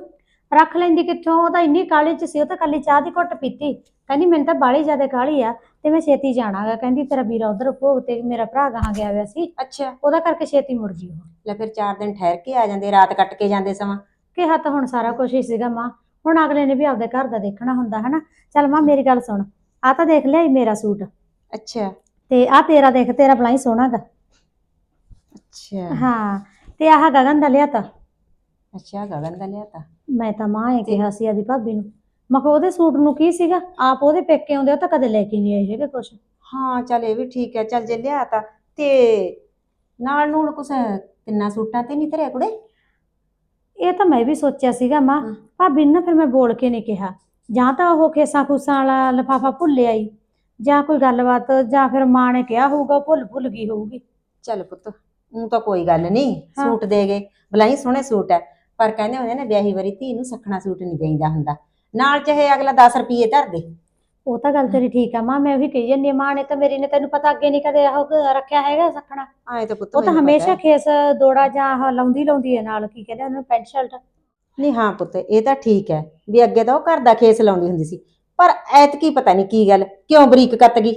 Speaker 4: ਰੱਖ ਲੈਂਦੀ ਕਿੱਥੋਂ? ਉਹ ਤਾਂ ਇੰਨੀ ਕਾਲੀ ਚ ਸੀ ਉਹ ਤਾਂ ਕੱਲੀ ਚਾਹ ਦੀ ਘੁੱਟ ਪੀਤੀ। ਕਹਿੰਦੀ ਮੈਨੂੰ ਤਾਂ ਬਾਲੀ ਜ਼ਿਆਦਾ ਕਾਲੀ ਆ ਤੇ ਮੈਂ ਛੇਤੀ ਜਾਣਾਗਾ। ਕਹਿੰਦੀ ਤੇਰਾ ਵੀਰਾ ਉਧਰ ਭੋਗ ਤੇ ਮੇਰਾ ਭਰਾ ਗਾਹਾਂ ਗਿਆ ਹੋਇਆ ਸੀ।
Speaker 5: ਅੱਛਾ।
Speaker 4: ਉਹਦਾ ਕਰਕੇ ਛੇਤੀ ਮੁੜ ਗਈ ਉਹ।
Speaker 5: ਲੈ ਫਿਰ 4 ਦਿਨ ਠਹਿਰ ਕੇ ਆ ਜਾਂਦੇ ਰਾਤ ਕੱਟ ਕੇ ਜਾਂਦੇ ਸਮਾਂ।
Speaker 4: ਕਿਹਾ ਤਾਂ ਹੁਣ ਸਾਰਾ ਕੁਝ ਹੀ ਸੀਗਾ ਮਾਂ। ਹੁਣ ਅਗਲੇ ਨੇ ਵੀ ਆਪਦੇ ਘਰ ਦਾ ਦੇਖਣਾ ਹੁੰਦਾ ਹਨਾ? ਚੱਲ ਮਾਂ ਮੇਰੀ ਗੱਲ ਸੁਣ। ਆ ਤਾਂ ਦੇਖ ਲਿਆ ਮੇਰਾ ਸੂਟ।
Speaker 5: ਅੱਛਾ।
Speaker 4: ਤੇ ਆ ਤੇਰਾ ਦੇਖ ਤੇਰਾ ਬਲਾਈ ਸੋਹਣਾਗਾ
Speaker 5: ਅੱਛਾ।
Speaker 4: ਹਾਂ ਤੇ ਆਹ ਗਗਨ ਦਾ ਲਿਆ ਤਾ
Speaker 5: ਅੱਛਾ ਗਗਨ ਦਾ ਲਿਆਤਾ।
Speaker 4: ਮੈਂ ਤਾਂ ਮਾਂ ਇਹ ਕਿਹਾ ਸੀ ਆਦੀ ਭਾਬੀ ਨੂੰ। ਮੈਂ ਕਿਹਾ ਉਹਦੇ ਸੂਟ ਨੂੰ ਕੀ ਸੀਗਾ? ਆਪ ਉਹਦੇ ਪੇਕੇ ਆਉਂਦੇ ਉਹ ਤਾਂ ਕਦੇ ਲੈ ਕੇ ਨਹੀਂ ਆਏ ਹੈਗੇ ਕੁਛ।
Speaker 5: ਹਾਂ ਚੱਲ ਇਹ ਵੀ ਠੀਕ ਹੈ। ਚੱਲ ਜੇ ਲਿਆਤਾ ਤੇ ਨਾਲ ਨੂਲ ਕੁਛ ਤਿੰਨਾਂ ਸੂਟਾਂ ਤੇ ਨਹੀਂ ਧਰਿਆ ਕੁੜੇ?
Speaker 4: ਇਹ ਤਾਂ ਮੈਂ ਵੀ ਸੋਚਿਆ ਸੀਗਾ ਮਾਂ। ਭਾਬੀ ਨੂੰ ਨਾ ਫਿਰ ਮੈਂ ਬੋਲ ਕੇ ਨਹੀਂ ਕਿਹਾ। ਜਾਂ ਤਾਂ ਉਹ ਖੇਸਾਂ ਖੂਸਾਂ ਵਾਲਾ ਲਫਾਫਾ ਭੁੱਲ ਆਈ ਜਾਂ ਕੋਈ ਗੱਲਬਾਤ ਜਾਂ ਫਿਰ ਮਾਂ ਨੇ ਕਿਹਾ ਹੋਊਗਾ ਭੁੱਲ ਭੁੱਲ ਗਈ ਹੋਊਗੀ।
Speaker 5: ਚੱਲ ਪੁੱਤ ਉਹ ਤਾਂ ਕੋਈ ਗੱਲ ਨਹੀਂ। ਸੂਟ ਦੇ ਗਏ। ਬਲਾਈ ਸੋਹਣੇ ਸੂਟ ਹੈ ਪਰ ਕਹਿੰਦੇ ਹੁੰਦੇ ਨੇ ਵਿਆਹੀ ਵਾਰੀ ਧੀ ਨੂੰ ਸਖਣਾ ਸੂਟ ਨਹੀਂ ਦੇਈਦਾ ਹੁੰਦਾ। ਨਾਲ ਚਾਹੇ ਅਗਲਾ 10 ਰੁਪਏ ਧਰ ਦੇ।
Speaker 4: ਉਹ ਤਾਂ ਗੱਲ ਤੇਰੀ ਠੀਕ ਆ ਮਾਂ ਮੈਂ ਉਹੀ ਕਹੀ ਜਾਂਦੀ ਮਾਂ ਨੇ ਤਾਂ ਮੇਰੀ ਨੇ ਤੈਨੂੰ ਪਤਾ ਅੱਗੇ ਨਹੀਂ ਕਦੇ ਉਹ ਕ- ਰੱਖਿਆ ਹੈਗਾ ਸਖਣਾ।
Speaker 5: ਆਏ ਤਾਂ ਪੁੱਤ
Speaker 4: ਉਹ ਤਾਂ
Speaker 5: ਮੈਨੂੰ ਪਤਾ
Speaker 4: ਹਮੇਸ਼ਾ
Speaker 5: ਹੈ।
Speaker 4: ਖੇਸ ਦੋੜਾ ਜਾਂ ਆਹ ਲਾਉਂਦੀ ਲਾਉਂਦੀ ਹੈ ਨਾਲ ਕੀ ਕਹਿੰਦੇ ਉਹਨੂੰ ਪੈਂਟ ਸ਼ਰਟ।
Speaker 5: ਨਹੀਂ ਹਾਂ ਪੁੱਤ ਇਹ ਤਾਂ ਠੀਕ ਹੈ ਵੀ ਅੱਗੇ ਤਾਂ ਉਹ ਘਰ ਦਾ ਖੇਸ ਲਾਉਂਦੀ ਹੁੰਦੀ ਸੀ ਪਰ ਐਤਕੀ ਪਤਾ ਨਹੀਂ ਕੀ ਗੱਲ ਕਿਉਂ ਬਰੀਕ ਕੱਤ ਗਈ?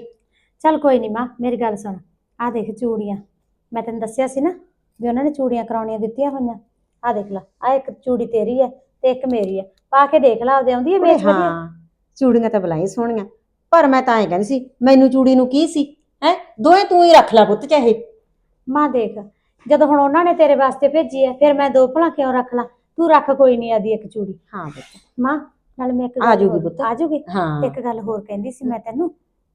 Speaker 4: ਚੱਲ ਕੋਈ ਨਹੀਂ ਮਾਂ ਮੇਰੀ ਗੱਲ ਸੁਣ ਆਹ ਦੇਖ ਚੂੜੀਆਂ ਮੈਂ ਤੈਨੂੰ ਦੱਸਿਆ ਸੀ ਨਾ ਵੀ ਉਹਨਾਂ ਨੇ ਚੂੜੀਆਂ ਕਰਾਉਣੀਆਂ ਦਿੱਤੀਆਂ ਹੋਈਆਂ ਆਹ ਦੇਖ ਲੈ ਆਹ ਇੱਕ ਚੂੜੀ ਤੇਰੀ ਹੈ ਤੇ ਇੱਕ ਮੇਰੀ ਹੈ ਪਾ ਕੇ ਦੇਖ ਲੈ ਆਪਦੇ ਆਉਂਦੀ ਹੈ ਵੇਚ ਵਧੀਆ।
Speaker 5: ਹਾਂ ਚੂੜੀਆਂ ਤਾਂ ਬਲਾਈ ਸੋਹਣੀਆਂ। ਪਰ ਮੈਂ ਤਾਂ ਐਂ ਕਹਿੰਦੀ ਸੀ ਮੈਨੂੰ ਚੂੜੀ ਨੂੰ ਕੀ ਸੀ? ਹੈ? ਦੋਵੇਂ ਤੂੰ ਹੀ ਰੱਖ ਲੈ ਪੁੱਤ ਚਾਹੇ।
Speaker 4: ਮਾਂ ਦੇਖ ਜਦੋਂ ਹੁਣ ਉਹਨਾਂ ਨੇ ਤੇਰੇ ਵਾਸਤੇ ਭੇਜੀ ਹੈ ਫਿਰ ਮੈਂ ਦੋ ਭਲਾ ਕਿਉਂ ਰੱਖ ਲਾਂ? ਤੂੰ ਰੱਖ ਕੋਈ ਨਹੀਂ ਆਦੀ ਇੱਕ ਚੂੜੀ।
Speaker 5: ਹਾਂ ਪੁੱਤ।
Speaker 4: ਮਾਂ ਨਾਲ ਮੈਂ ਇੱਕ
Speaker 5: ਆ
Speaker 4: ਹੋਰ-
Speaker 5: ਪੁੱਤ।
Speaker 4: ਆ ਜਾਊਗੀ
Speaker 5: ਹਾਂ।
Speaker 4: ਇੱਕ ਗੱਲ ਹੋਰ ਕਹਿੰਦੀ ਸੀ ਮੈਂ ਤੈਨੂੰ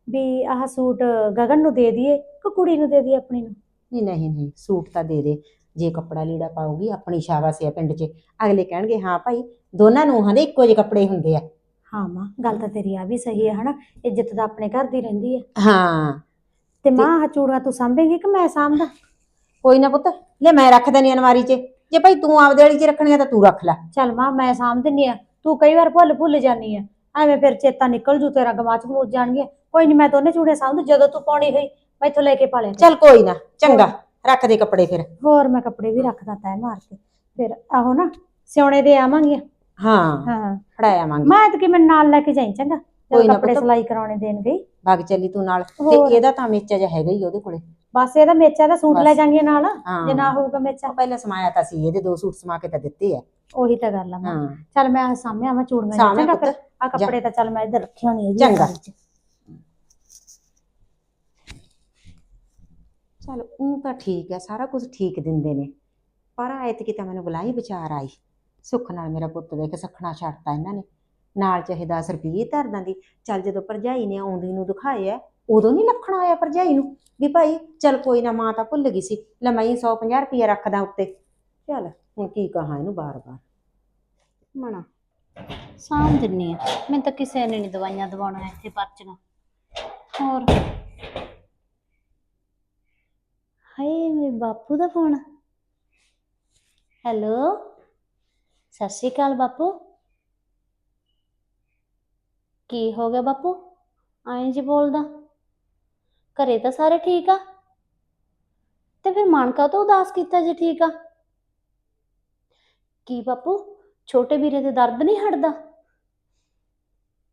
Speaker 4: ਵੀ ਆਹ ਸੂਟ ਗਗਨ ਨੂੰ ਦੇ ਦਈਏ ਕਿ ਕੁੜੀ ਨੂੰ ਦੇ ਦਈਏ ਆਪਣੀ ਨੂੰ?
Speaker 5: ਨਹੀਂ ਨਹੀਂ ਨਹੀਂ ਸੂਟ ਤਾਂ ਦੇ ਦੇ। ਜੇ ਕੱਪੜਾ ਲੀੜਾ ਪਾਉਗੀ ਆਪਣੀ ਸ਼ਾਬਾਸ਼ ਹੈ ਪਿੰਡ 'ਚ। ਅਗਲੇ ਕਹਿਣਗੇ ਹਾਂ ਭਾਈ ਦੋਨਾਂ ਨੂੰ ਹਨੇ ਇੱਕੋ ਜਿਹੇ ਕੱਪੜੇ ਹੁੰਦੇ ਆ।
Speaker 4: ਹਾਂ ਮਾਂ ਗੱਲ ਤਾਂ ਤੇਰੀ ਆ ਵੀ ਸਹੀ ਹੈ ਹਨਾ? ਇੱਜ਼ਤ ਤਾਂ ਆਪਣੇ ਘਰ ਦੀ ਰਹਿੰਦੀ ਹੈ
Speaker 5: ਹਾਂ।
Speaker 4: ਤੇ ਮਾਂ ਆਹ ਚੂੜੀਆਂ ਤੂੰ ਸਾਂਭੇਂਗੀ ਕਿ ਮੈਂ ਸਾਂਭਦਾ?
Speaker 5: ਕੋਈ ਨਾ ਪੁੱਤ ਲੈ ਮੈਂ ਰੱਖ ਦੇਣੀ ਅਨਵਾਰੀ 'ਚ। ਜੇ ਭਾਈ ਤੂੰ ਆਪਦੇ ਵਾਲੀ 'ਚ ਰੱਖਣੀ ਆ ਤਾਂ ਤੂੰ ਰੱਖ ਲੈ।
Speaker 4: ਚੱਲ ਮਾਂ ਮੈਂ ਸਾਂਭ ਦਿੰਨੀ ਆ। ਤੂੰ ਕਈ ਵਾਰ ਭੁੱਲ ਭੁੱਲ ਜਾਨੀ ਆ। ਐਵੇਂ ਫਿਰ ਚੇਤਾ ਨਿਕਲ ਜੂ ਤੇਰਾ ਗਵਾਚ ਗਮੂਚ ਜਾਣਗੇ ਕੋਈ ਨਹੀਂ ਮੈਂ ਦੋਨੇ ਚੂੜੇ ਸਾਂਭ ਦੂੰ ਜਦੋਂ ਤੂੰ ਪਾਉਣੀ ਹੋਈ ਮੈਥੋਂ ਲੈ ਕੇ ਪਾ ਲਿਆ।
Speaker 5: ਚੱਲ ਕੋਈ ਨਾ ਚੰਗਾ। ਰੱਖ ਦੇ ਕੱਪੜੇ ਫਿਰ।
Speaker 4: ਹੋਰ ਮੈਂ ਕੱਪੜੇ ਵੀ ਰੱਖਦਾ ਤੈ ਮਾਰ ਕੇ। ਫਿਰ ਆਹੋ ਨਾ ਸਿਉਣੇ ਦੇ ਆਵਾਂਗੀਆਂ।
Speaker 5: ਹਾਂ।
Speaker 4: ਹਾਂ।
Speaker 5: ਫੜਾਇਆ ਆਵਾਂਗੇ।
Speaker 4: ਮੈਂ ਤਾਂ ਕਿ ਮੈਂ ਨਾਲ ਲੈ ਕੇ ਜਾਈ ਚੰਗਾ।
Speaker 5: ਕੋਈ
Speaker 4: ਜਦੋਂ
Speaker 5: ਨਾ
Speaker 4: ਕੱਪੜੇ
Speaker 5: ਪੁੱਤ।
Speaker 4: ਸਿਲਾਈ ਕਰਾਉਣੇ ਦੇਣ ਗਈ।
Speaker 5: ਭੱਗ ਚੱਲੀ ਤੂੰ ਨਾਲ।
Speaker 4: ਹੋਰ।
Speaker 5: ਤੇ ਇਹਦਾ ਤਾਂ ਮੇਚਾ ਜਿਹਾ ਹੈਗਾ ਹੀ ਉਹਦੇ ਕੋਲੇ।
Speaker 4: ਬਸ ਇਹਦਾ ਮੇਚਾ ਦਾ ਸੂਟ ਲੈ
Speaker 5: ਬਸ।
Speaker 4: ਜਾਾਂਗੇ ਨਾਲ।
Speaker 5: ਹਾਂ।
Speaker 4: ਜੇ ਨਾ ਹੋਊਗਾ ਮੇਚਾ।
Speaker 5: ਪਹਿਲਾਂ ਸਮਾਇਆ ਤਾਂ ਸੀ ਇਹਦੇ ਦੋ ਸੂਟ ਸਮਾ ਕੇ ਤਾਂ ਦਿੱਤੇ ਆ।
Speaker 4: ਉਹੀ ਤਾਂ ਗੱਲ ਆ ਮਾਂ।
Speaker 5: ਹਾਂ।
Speaker 4: ਚੱਲ ਮੈਂ ਸਾਹਮਣੇ ਆਵਾਂ ਚੂੜੀਆਂ
Speaker 5: ਸਾਹਮਣੇ
Speaker 4: ਚੰਗਾ ਫਿਰ।
Speaker 5: ਪੁੱਤ,
Speaker 4: ਆ ਕੱਪੜੇ ਤਾਂ ਚੱਲ ਮੈਂ ਇੱਧਰ ਰੱਖੇ ਹੋਣੀ ਹੈ
Speaker 5: ਚੰਗਾ। ਚਲ ਉਹ ਤਾਂ ਠੀਕ ਹੈ ਸਾਰਾ ਕੁਝ ਠੀਕ ਦਿੰਦੇ ਨੇ। ਪਰ ਐਤਕੀ ਤਾਂ ਮੈਨੂੰ ਬੁਲਾਈ ਵਿਚਾਰ ਆਈ। ਸੁੱਖ ਨਾਲ ਮੇਰਾ ਪੁੱਤ ਦੇਖ ਸਖਣਾ ਛੱਡਤਾ ਇਹਨਾਂ ਨੇ। ਨਾਲ ਚਾਹੇ 10 ਰੁਪਏ ਧਰ ਦਿੰਦੀ ਚੱਲ ਜਦੋਂ ਭਰਜਾਈ ਨੇ ਆਉਂਦੀ ਨੂੰ ਦਿਖਾਏ ਉਦੋਂ ਨਹੀਂ ਲੱਖਣਾ ਆਇਆ ਭਰਜਾਈ ਨੂੰ ਵੀ ਭਾਈ ਚੱਲ ਕੋਈ ਨਾ ਮਾਂ ਤਾਂ ਭੁੱਲ ਗਈ ਸੀ, ਲੈ ਮੈਂ 150 ਰੁਪਏ ਰੱਖਦਾ ਉੱਤੇ। ਚੱਲ ਹੁਣ ਕੀ ਕਹਾਂ ਇਹਨੂੰ ਬਾਰ-ਬਾਰ।
Speaker 1: ਮਣਾ ਸਾਂਭ ਦਿੰਨੀ ਆ। ਮੈਨੂੰ ਤਾਂ ਕਿਸੇ ਨੇ ਨਹੀਂ ਦਵਾਈਆਂ ਦਵਾਉਣਾ ਇੱਥੇ ਪਰਚੀਆਂ ਹੋਰ? ਹਾਏ ਮੇਰੇ ਬਾਪੂ ਦਾ ਫੋਨ। ਹੈਲੋ? ਸਤਿ ਸ਼੍ਰੀ ਅਕਾਲ ਬਾਪੂ। ਕੀ ਹੋ ਗਿਆ ਬਾਪੂ? ਆਏ ਜੀ ਬੋਲਦਾ। ਘਰੇ ਤਾਂ ਸਾਰੇ ਠੀਕ ਆ? ਤੇ ਫਿਰ ਮਨ ਤੋਂ ਉਦਾਸ ਕੀਤਾ ਜੇ ਠੀਕ ਆ? ਕੀ ਬਾਪੂ, ਛੋਟੇ ਵੀਰੇ ਦੇ ਦਰਦ ਨਹੀਂ ਹਟਦਾ?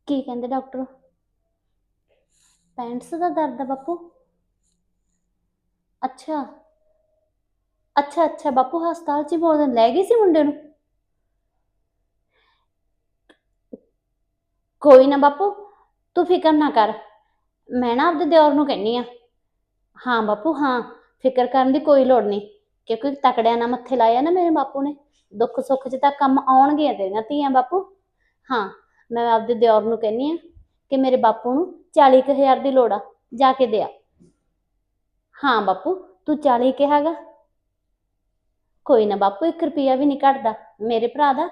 Speaker 1: ਕੀ ਕਹਿੰਦੇ ਡਾਕਟਰ? ਪੈਂਟਸ ਦਾ ਦਰਦ ਆ ਬਾਪੂ। ਅੱਛਾ। ਅੱਛਾ ਅੱਛਾ, ਬਾਪੂ ਹਸਪਤਾਲ 'ਚ ਹੀ ਬੋਲਦੇ ਲੈ ਗਈ ਸੀ ਮੁੰਡੇ ਨੂੰ? ਕੋਈ ਨਾ ਬਾਪੂ, ਤੂੰ ਫਿਕਰ ਨਾ ਕਰ। ਮੈਂ ਨਾ ਆਪਦੇ ਦਿਓਰ ਨੂੰ ਕਹਿੰਨੀ ਆ। ਹਾਂ ਬਾਪੂ, ਹਾਂ, ਫਿਕਰ ਕਰਨ ਦੀ ਕੋਈ ਲੋੜ ਨਹੀਂ। ਕਿਉਂਕਿ ਤਕੜਿਆਂ ਨਾਲ ਮੱਥੇ ਲਾਇਆ ਨਾ ਮੇਰੇ ਬਾਪੂ ਨੇ। ਦੁੱਖ ਸੁੱਖ 'ਚ ਤਾਂ ਕੰਮ ਆਉਣਗੀਆਂ ਤੇਰੀਆਂ ਧੀਆਂ ਬਾਪੂ। ਹਾਂ, ਮੈਂ ਆਪਦੇ ਦਿਓਰ ਨੂੰ ਕਹਿੰਨੀ ਆ ਕਿ ਮੇਰੇ ਬਾਪੂ ਨੂੰ 40000 ਦੀ ਲੋੜ ਆ, ਜਾ ਕੇ ਦਿਆ। ਹਾਂ ਬਾਪੂ, ਤੂੰ 40 ਕਿਹਾਗਾ ਕੋਈ ਨਾ ਬਾਪੂ 1 ਰੁਪਿਆ ਵੀ ਨਹੀਂ ਘਟਦਾ। ਮੇਰੇ ਭਰਾ ਦਾ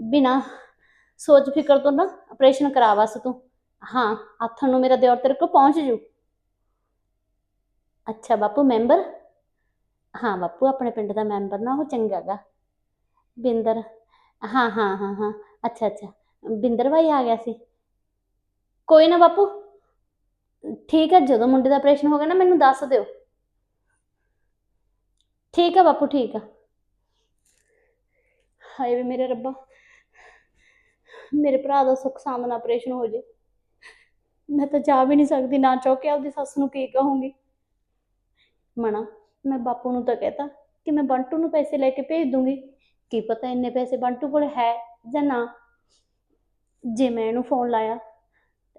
Speaker 1: ਬਿਨਾ ਸੋਚ ਫਿਕਰ ਤੋਂ ਨਾ ਆਪਰੇਸ਼ਨ ਕਰਾ ਬਸ ਤੂੰ। ਹਾਂ, ਆਥਣ ਨੂੰ ਮੇਰਾ ਦਿਓਰ ਤੇਰੇ ਕੋਲ ਪਹੁੰਚ ਜੂ। ਅੱਛਾ, ਬਾਪੂ ਮੈਂਬਰ? ਹਾਂ, ਬਾਪੂ, ਆਪਣੇ ਪਿੰਡ ਦਾ ਮੈਂਬਰ ਨਾ, ਉਹ ਚੰਗਾ ਬਿੰਦਰ, ਹਾਂ ਹਾਂ ਹਾਂ ਹਾਂ, ਅੱਛਾ ਅੱਛਾ। ਬਿੰਦਰ ਭਾਈ ਆ ਗਿਆ ਸੀ। ਕੋਈ ਨਾ ਬਾਪੂ। ਠੀਕ ਹੈ ਜਦੋਂ ਮੁੰਡੇ ਦਾ ਆਪਰੇਸ਼ਨ ਹੋ ਗਿਆ ਨਾ, ਮੈਨੂੰ ਦੱਸ ਦਿਓ। ਠੀਕ ਹੈ ਬਾਪੂ, ਠੀਕ ਆ। ਹਾਏ ਵੇ ਮੇਰੇ ਰੱਬਾ। ਮੇਰੇ ਭਰਾ ਦਾ ਸੁੱਖ ਸਾਂਦ ਨਾਲ ਆਪਰੇਸ਼ਨ ਹੋ ਜੇ। ਮੈਂ ਤਾਂ ਜਾ ਵੀ ਨਹੀਂ ਸਕਦੀ, ਨਾ ਚਾਹ ਆਪਦੀ ਸੱਸ ਨੂੰ ਕੀ ਕਹੂੰਗੀ। ਮਣਾ ਮੈਂ ਬਾਪੂ ਨੂੰ ਤਾਂ ਕਹਿਤਾ ਕਿ ਮੈਂ ਬੰਟੂ ਨੂੰ ਪੈਸੇ ਲੈ ਕੇ ਭੇਜ ਦੂੰਗੀ। ਕੀ ਪਤਾ ਇੰਨੇ ਪੈਸੇ ਬੰਟੂ ਕੋਲ ਹੈ ਜਾਂ ਨਾ। ਜੇ ਮੈਂ ਇਹਨੂੰ ਫੋਨ ਲਾਇਆ,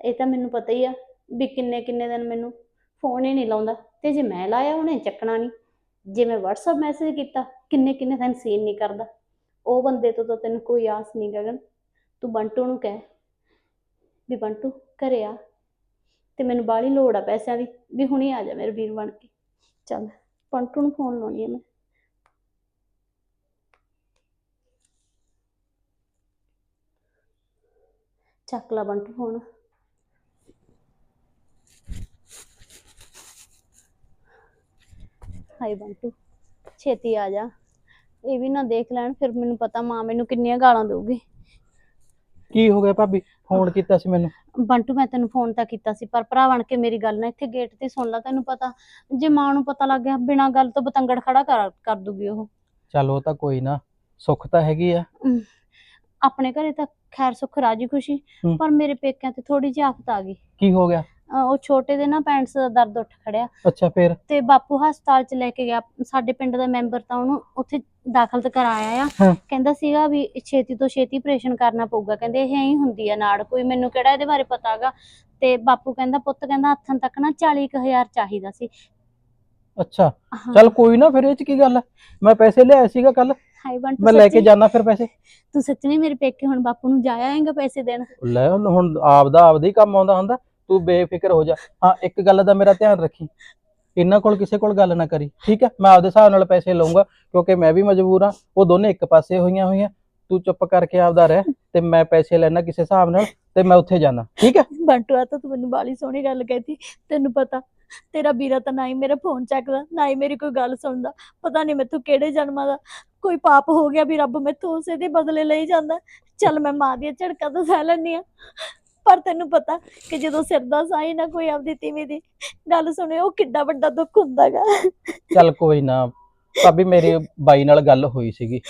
Speaker 1: ਇਹ ਤਾਂ ਮੈਨੂੰ ਪਤਾ ਹੀ ਆ ਵੀ ਕਿੰਨੇ ਕਿੰਨੇ ਦਿਨ ਮੈਨੂੰ ਫੋਨ ਹੀ ਨਹੀਂ ਲਾਉਂਦਾ। ਤੇ ਜੇ ਮੈਂ ਲਾਇਆ, ਉਹਨੇ ਚੱਕਣਾ ਨਹੀਂ। ਜੇ ਮੈਂ WhatsApp ਮੈਸੇਜ ਕੀਤਾ, ਕਿੰਨੇ ਕਿੰਨੇ ਦਿਨ ਸੀਨ ਨਹੀਂ ਕਰਦਾ। ਉਹ ਬੰਦੇ ਤੋਂ ਤਾਂ ਤੈਨੂੰ ਕੋਈ ਆਸ ਨਹੀਂ ਗਗਨ। ਤੂੰ ਬੰਟੂ ਨੂੰ ਕਹਿ ਵੀ ਬੰਟੂ ਘਰੇ ਆ ਤੇ ਮੈਨੂੰ ਬਾਹਲੀ ਲੋੜ ਆ ਪੈਸਿਆਂ ਦੀ ਵੀ ਹੁਣੇ ਆ ਜਾ ਮੇਰੇ ਵੀਰ ਬਣ ਕੇ। ਚੱਲ ਬੰਟੂ ਨੂੰ ਫੋਨ ਲਾਉਣੀ ਆ ਮੈਂ। ਚੱਕ ਲਾ ਬੰਟੂ ਫੋਨ ਹਾਈ ਬੰਟੂ, ਛੇਤੀ ਆ ਜਾ। ਇਹ ਵੀ ਨਾ ਦੇਖ ਲੈਣ, ਫਿਰ ਮੈਨੂੰ ਪਤਾ ਮਾਂ ਮੈਨੂੰ ਕਿੰਨੀਆਂ ਗਾਲਾਂ ਦੇਊਗੀ।
Speaker 3: ਕੀ ਹੋ ਗਿਆ ਭਾਬੀ? ਫੋਨ ਕੀਤਾ ਸੀ ਮੈਨੂੰ।
Speaker 1: ਬੰਟੂ ਮੈਂ ਤੈਨੂੰ ਫੋਨ ਤਾਂ ਕੀਤਾ ਸੀ ਪਰ ਭਰਾ ਬਣ ਕੇ ਮੇਰੀ ਗੱਲ ਨਾ ਇੱਥੇ ਗੇਟ ਤੇ ਸੁਣ ਲੈ ਤੈਨੂੰ ਪਤਾ। ਜੇ ਮਾਂ ਨੂੰ ਪਤਾ ਲੱਗ ਗਿਆ ਬਿਨਾਂ ਗੱਲ ਤੋਂ ਬਤੰਗੜ ਖੜਾ ਕਰ ਕਰ ਦੂਗੀ ਉਹ।
Speaker 3: ਚੱਲ ਉਹ ਤਾਂ ਕੋਈ ਨਾ ਸੁੱਖ ਤਾਂ ਹੈਗੀ ਆ।
Speaker 1: ਆਪਣੇ ਘਰੇ ਤਾਂ ਖੈਰ ਸੁੱਖ ਰਾਜੀ ਖੁਸ਼ੀ
Speaker 3: ਹੂੰ।
Speaker 1: ਪਰ ਮੇਰੇ ਪੇਕਿਆਂ ਤੇ ਥੋੜੀ ਜਿਹੀ ਆਫਤ ਆ ਗਈ।
Speaker 3: ਕੀ ਹੋ ਗਿਆ?
Speaker 1: ਉਹ ਛੋਟੇ ਦੇ ਨਾ ਪੈਂਟਸ ਦਾ ਦਰਦ ਉੱਠ ਖੜਿਆ।
Speaker 3: ਅੱਛਾ ਫੇਰ?
Speaker 1: ਤੇ ਬਾਪੂ ਹਸਪਤਾਲ ਚ ਲੈ ਕੇ ਗਿਆ ਸਾਡੇ ਪਿੰਡ ਦਾ ਮੈਂਬਰ ਤਾਂ ਉਹਨੂੰ ਉੱਥੇ ਦਾਖਲ ਤੇ ਕਰਾਇਆ ਆ।
Speaker 3: ਹਾਂ।
Speaker 1: ਕਹਿੰਦਾ ਸੀਗਾ ਵੀ ਛੇਤੀ ਤੋਂ ਛੇਤੀ ਆਪਰੇਸ਼ਨ ਕਰਨਾ ਪਊਗਾ। ਕਹਿੰਦੇ ਇਹ ਐਂ ਹੁੰਦੀ ਆ ਨਾੜ ਕੋਈ ਮੈਨੂੰ ਕਿਹੜਾ ਇਹਦੇ ਬਾਰੇ ਪਤਾਗਾ ਤੇ ਬਾਪੂ ਕਹਿੰਦਾ ਪੁੱਤ ਕਹਿੰਦਾ ਹੱਥਾਂ ਤੱਕ ਨਾ 40000 ਚਾਹੀਦਾ ਸੀ।
Speaker 3: ਅੱਛਾ।
Speaker 1: ਹਾਂ।
Speaker 3: ਚੱਲ ਕੋਈ ਨਾ ਫਿਰ ਇਹ ਚ ਕੀ ਗੱਲ ਹੈ ਮੈਂ ਪੈਸੇ ਲਿਆਇਆ ਸੀਗਾ ਕੱਲ
Speaker 1: ਬੰਟੂ
Speaker 3: ਮੈਂ ਲੈ ਕੇ ਜਾਣਾ ਫਿਰ ਪੈਸੇ।
Speaker 1: ਤੂੰ ਸੱਚੀ ਮੇਰੇ ਪੇਕੇ ਹੁਣ ਬਾਪੂ ਨੂੰ ਜਾਇਆ ਆਏਗਾ ਪੈਸੇ ਦੇਣ?
Speaker 3: ਲੈ ਹੁਣ- ਹੁਣ ਆਪਦਾ ਆਪਦਾ ਹੀ ਕੰਮ ਆਉਂਦਾ ਹੁੰਦਾ। ਤੂੰ ਬੇਫਿਕਰ ਹੋ ਜਾ। ਹਾਂ ਇੱਕ ਗੱਲ ਦਾ ਮੇਰਾ ਧਿਆਨ ਰੱਖੀ। ਇਹਨਾਂ ਕੋਲ ਕਿਸੇ ਕੋਲ ਗੱਲ ਨਾ ਕਰੀ। ਠੀਕ ਹੈ? ਮੈਂ ਆਪਦੇ ਹਿਸਾਬ ਨਾਲ ਪੈਸੇ ਲਊਂਗਾ, ਕਿਉਂਕਿ ਮੈਂ ਵੀ ਮਜਬੂਰ ਹਾਂ। ਉਹ ਦੋਨੇ ਇੱਕ ਪਾਸੇ ਹੋਈਆਂ ਹੋਈਆਂ। ਤੂੰ ਚੁੱਪ ਕਰਕੇ ਆਪਦਾ ਰਹਿ ਤੇ ਮੈਂ ਪੈਸੇ ਲੈਣਾ ਕਿਸੇ ਹਿਸਾਬ ਨਾਲ ਤੇ ਮੈਂ ਉੱਥੇ ਜਾਣਾ ਠੀਕ ਹੈ?
Speaker 1: ਬੰਟੂ, ਆ ਤਾਂ ਤੂੰ ਮੈਨੂੰ ਬਾਲੀ ਸੋਹਣੀ ਗੱਲ ਕਹਿਤੀ। ਤੈਨੂੰ ਪਤਾ, ਤੇਰਾ ਵੀਰਾ ਤਾਂ ਨਾ ਹੀ ਮੇਰਾ ਫੋਨ ਚੱਕਦਾ, ਨਾ ਹੀ ਮੇਰੀ ਕੋਈ ਗੱਲ ਸੁਣਦਾ। ਪਤਾ ਨਹੀਂ ਮੈਥੋਂ ਕਿਹੜੇ ਜਨਮਾਂ ਦਾ। ਕੋਈ ਪਾਪ ਹੋ ਗਿਆ ਵੀ ਰੱਬ ਮੈਥੋਂ ਉਸੇ ਦੇ ਬਦਲੇ ਲਈ ਜਾਂਦਾ। ਚੱਲ ਮੈਂ ਮਾਂ ਦੀਆਂ ਝੜਕਾਂ ਤਾਂ ਸਹਿ ਲੈਂਦੀ ਆ ਪਰ ਤੈਨੂੰ ਪਤਾ ਕਿ ਜਦੋਂ ਸਿਰ ਦਾ ਸਾਈ ਨਾ ਕੋਈ ਆਪਦੀ ਤੀਵੀਂ ਦੀ ਗੱਲ ਸੁਣੇ, ਉਹ ਕਿੱਡਾ ਵੱਡਾ ਦੁੱਖ ਹੁੰਦਾਗਾ।
Speaker 3: ਚੱਲ ਕੋਈ ਨਾ, ਭਾਬੀ ਮੇਰੀ ਬਾਈ ਨਾਲ ਗੱਲ ਹੋਈ ਸੀਗੀ।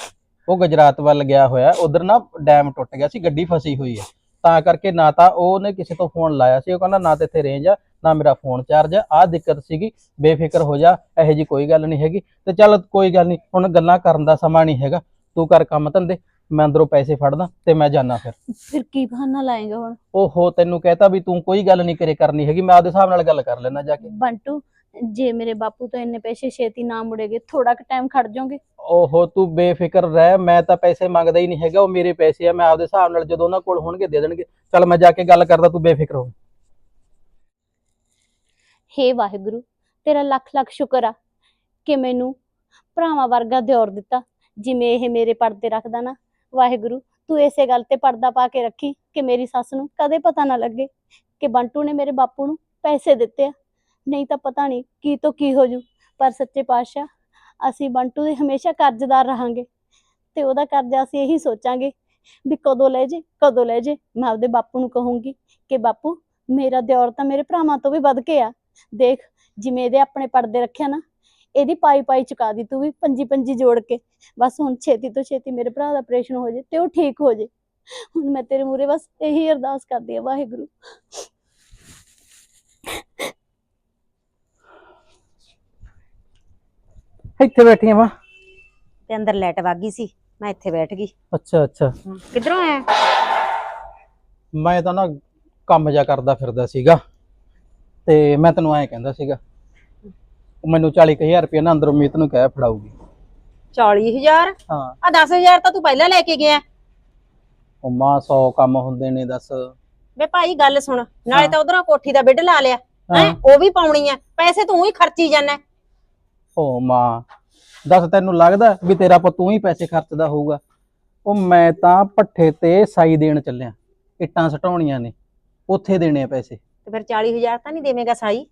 Speaker 3: ਉਹ ਗੁਜਰਾਤ ਵੱਲ ਗਿਆ ਹੋਇਆ, ਉਧਰ ਨਾ ਡੈਮ ਟੁੱਟ ਗਿਆ ਸੀ, ਗੱਡੀ ਫਸੀ ਹੋਈ ਹੈ ਤਾਂ ਕਰਕੇ ਨਾ ਤਾਂ ਉਹਨੇ ਕਿਸੇ ਤੋਂ ਫੋਨ ਲਾਇਆ ਸੀ, ਉਹ ਕਹਿੰਦਾ ਨਾ ਤੇ ਇੱਥੇ ਰੇਂਜ ਆ, ਨਾ ਮੇਰਾ ਫੋਨ ਚਾਰਜ ਆ, ਆਹ ਦਿੱਕਤ ਸੀਗੀ, ਬੇਫਿਕਰ ਹੋ ਜਾ, ਇਹੋ ਜੀ ਕੋਈ ਗੱਲ ਨਹੀਂ ਹੈਗੀ। ਤੇ ਚੱਲ ਕੋਈ ਗੱਲ ਨਹੀਂ, ਹੁਣ ਗੱਲਾਂ ਕਰਨ ਦਾ ਸਮਾਂ ਨਹੀਂ ਹੈਗਾ, ਤੂੰ ਕਰ ਕੰਮ ਧੰਦੇ। ਮੈਂ ਅੰਦਰੋਂ ਪੈਸੇ ਫੜਦਾ ਤੇ ਮੈਂ ਜਾਣਾ ਫਿਰ।
Speaker 1: ਫਿਰ ਕੀ ਬਹਾਨਾ ਲਾਏਗਾ ਹੁਣ?
Speaker 3: ਓਹੋ ਤੈਨੂੰ ਕਹਿਤਾ ਵੀ ਤੂੰ ਕੋਈ ਗੱਲ ਨਹੀਂ ਕਰੇ ਕਰਨੀ ਹੈਗੀ ਮੈਂ ਆਪਦੇ ਹਿਸਾਬ ਨਾਲ ਗੱਲ ਕਰ ਲੈਣਾ ਜਾ ਕੇ।
Speaker 1: ਬੰਟੂ ਜੇ ਮੇਰੇ ਬਾਪੂ ਤੋਂ ਇੰਨੇ ਪੈਸੇ ਛੇਤੀ ਨਾ ਮੁੜੇਗੇ ਥੋੜਾ ਕੁ ਟਾਈਮ ਖੜ ਜਾਓਗੇ?
Speaker 3: ਓਹੋ ਤੂੰ ਬੇਫਿਕਰ ਰਹਿ ਮੈਂ ਤਾਂ ਪੈਸੇ ਮੰਗਦਾ ਹੀ ਨਹੀਂ ਹੈਗਾ ਉਹ ਮੇਰੇ ਪੈਸੇ ਆ ਮੈਂ ਆਪਦੇ ਹਿਸਾਬ ਨਾਲ ਜਦੋਂ ਉਹਨਾਂ ਕੋਲ ਹੋਣਗੇ ਦੇ ਦੇਣਗੇ। ਚੱਲ ਮੈਂ ਜਾ ਕੇ ਗੱਲ ਕਰਦਾ ਤੂੰ ਬੇਫਿਕਰ ਹੋ।
Speaker 1: ਹੇ ਵਾਹਿਗੁਰੂ ਤੇਰਾ ਲੱਖ ਲੱਖ ਸ਼ੁਕਰ ਆ ਕਿ ਮੈਨੂੰ ਭਰਾਵਾਂ ਵਰਗਾ ਦਿਓਰ ਦਿੱਤਾ ਜਿਵੇਂ ਇਹ ਮੇਰੇ ਪਰਦੇ ਰੱਖਦਾ ਨਾ। ਵਾਹਿਗੁਰੂ, ਤੂੰ ਇਸੇ ਗੱਲ ਤੇ ਪਰਦਾ ਪਾ ਕੇ ਰੱਖੀ ਕਿ ਮੇਰੀ ਸੱਸ ਨੂੰ ਕਦੇ ਪਤਾ ਨਾ ਲੱਗੇ ਕਿ ਬੰਟੂ ਨੇ ਮੇਰੇ ਬਾਪੂ ਨੂੰ ਪੈਸੇ ਦਿੱਤੇ ਆ। ਨਹੀਂ ਤਾਂ ਪਤਾ ਨਹੀਂ ਕੀ ਤੋਂ ਕੀ ਹੋ ਜੂ, ਪਰ ਸੱਚੇ ਪਾਤਸ਼ਾਹ, ਅਸੀਂ ਬੰਟੂ ਦੇ ਹਮੇਸ਼ਾ ਕਰਜ਼ਦਾਰ ਰਹਾਂਗੇ ਤੇ ਉਹਦਾ ਕਰਜ਼ਾ ਅਸੀਂ ਇਹੀ ਸੋਚਾਂਗੇ ਵੀ ਕਦੋਂ ਲੈ ਜੇ, ਕਦੋਂ ਲੈ ਜੇ। ਮੈਂ ਆਪਦੇ ਬਾਪੂ ਨੂੰ ਕਹੂੰਗੀ ਕਿ ਬਾਪੂ, ਮੇਰਾ ਦਿਓਰ ਤਾਂ ਮੇਰੇ ਭਰਾਵਾਂ ਤੋਂ ਵੀ ਵੱਧ ਕੇ ਆ। ਦੇਖ, ਜਿਵੇਂ ਇਹਦੇ ਆਪਣੇ ਪਰਦੇ ਰੱਖਿਆ ਨਾ ਇਹਦੀ ਪਾਈ ਪਾਈ ਚੁਕਾ ਦੀ ਤੂੰ ਵੀ ਪੰਜੀ ਪੰਜੀ ਜੋੜ ਕੇ। ਬਸ ਹੁਣ ਛੇਤੀ ਤੋਂ ਛੇਤੀ ਮੇਰੇ ਭਰਾ ਦਾ ਆਪਰੇਸ਼ਨ ਹੋ ਜੇ ਤੇ ਉਹ ਠੀਕ ਹੋ ਜੇ। ਹੁਣ ਮੈਂ ਤੇਰੇ ਮੂਰੇ ਬਸ ਇਹੀ ਅਰਦਾਸ ਕਰਦੀ ਆ ਵਾਹਿਗੁਰੂ।
Speaker 3: ਇੱਥੇ ਬੈਠੀ ਆ ਵਾ
Speaker 5: ਤੇ ਅੰਦਰ ਲੈਟ ਵਾਗੀ ਸੀ ਮੈਂ ਇੱਥੇ ਬੈਠ ਗਈ।
Speaker 3: ਅੱਛਾ ਅੱਛਾ।
Speaker 5: ਕਿੱਧਰੋਂ ਆਇਆ?
Speaker 3: ਮੈਂ ਤਾਂ ਨਾ ਕੰਮ ਜਾ ਕਰਦਾ ਫਿਰਦਾ ਸੀਗਾ ਤੇ ਮੈਂ ਤੈਨੂੰ ਐਂ ਕਹਿੰਦਾ ਸੀਗਾ ਉਹ ਮੈਨੂੰ 40000 ਰੁਪਏ ਨਾ ਅੰਦਰੋਂ ਮੀਤ ਨੂੰ ਕਹਿ ਫੜਾਊਗੀ।
Speaker 5: 40000
Speaker 3: ਹਾਂ।
Speaker 5: ਆ 10000 ਤਾਂ ਤੂੰ ਪਹਿਲਾਂ ਲੈ ਕੇ ਗਿਆ।
Speaker 3: ਉਹ ਮਾਂ 100 ਕੰਮ ਹੁੰਦੇ ਨੇ ਦੱਸ।
Speaker 5: ਵੇ ਭਾਈ ਗੱਲ ਸੁਣ ਨਾਲੇ। ਤਾਂ ਉਧਰੋਂ ਕੋਠੀ ਦਾ ਬਿੱਡ ਲਾ ਲਿਆ। ਹੈ
Speaker 3: ਹਾਂ।
Speaker 5: ਉਹ ਵੀ ਪਾਉਣੀ ਆ। ਪੈਸੇ ਤੂੰ ਹੀ ਖਰਚੀ ਜਾਂਦਾ
Speaker 3: ਉਹ ਮਾਂ ਦੱਸ ਤੈਨੂੰ ਲੱਗਦਾ ਵੀ ਤੇਰਾ ਪੁੱਤ ਤੂੰ ਹੀ ਪੈਸੇ ਖਰਚਦਾ ਹੋਊਗਾ? ਉਹ ਮੈਂ ਤਾਂ ਪੱਠੇ ਤੇ ਸਾਈ ਦੇਣ ਚੱਲਿਆ। ਇੱਟਾਂ ਸਟਾਉਣੀਆਂ ਨੇ। ਉੱਥੇ ਦੇਣੇ ਆ ਪੈਸੇ।
Speaker 5: ਤੇ ਫਿਰ 40000 ਤਾਂ ਨਹੀਂ ਦੇਵੇਂਗਾ ਸਾਈ?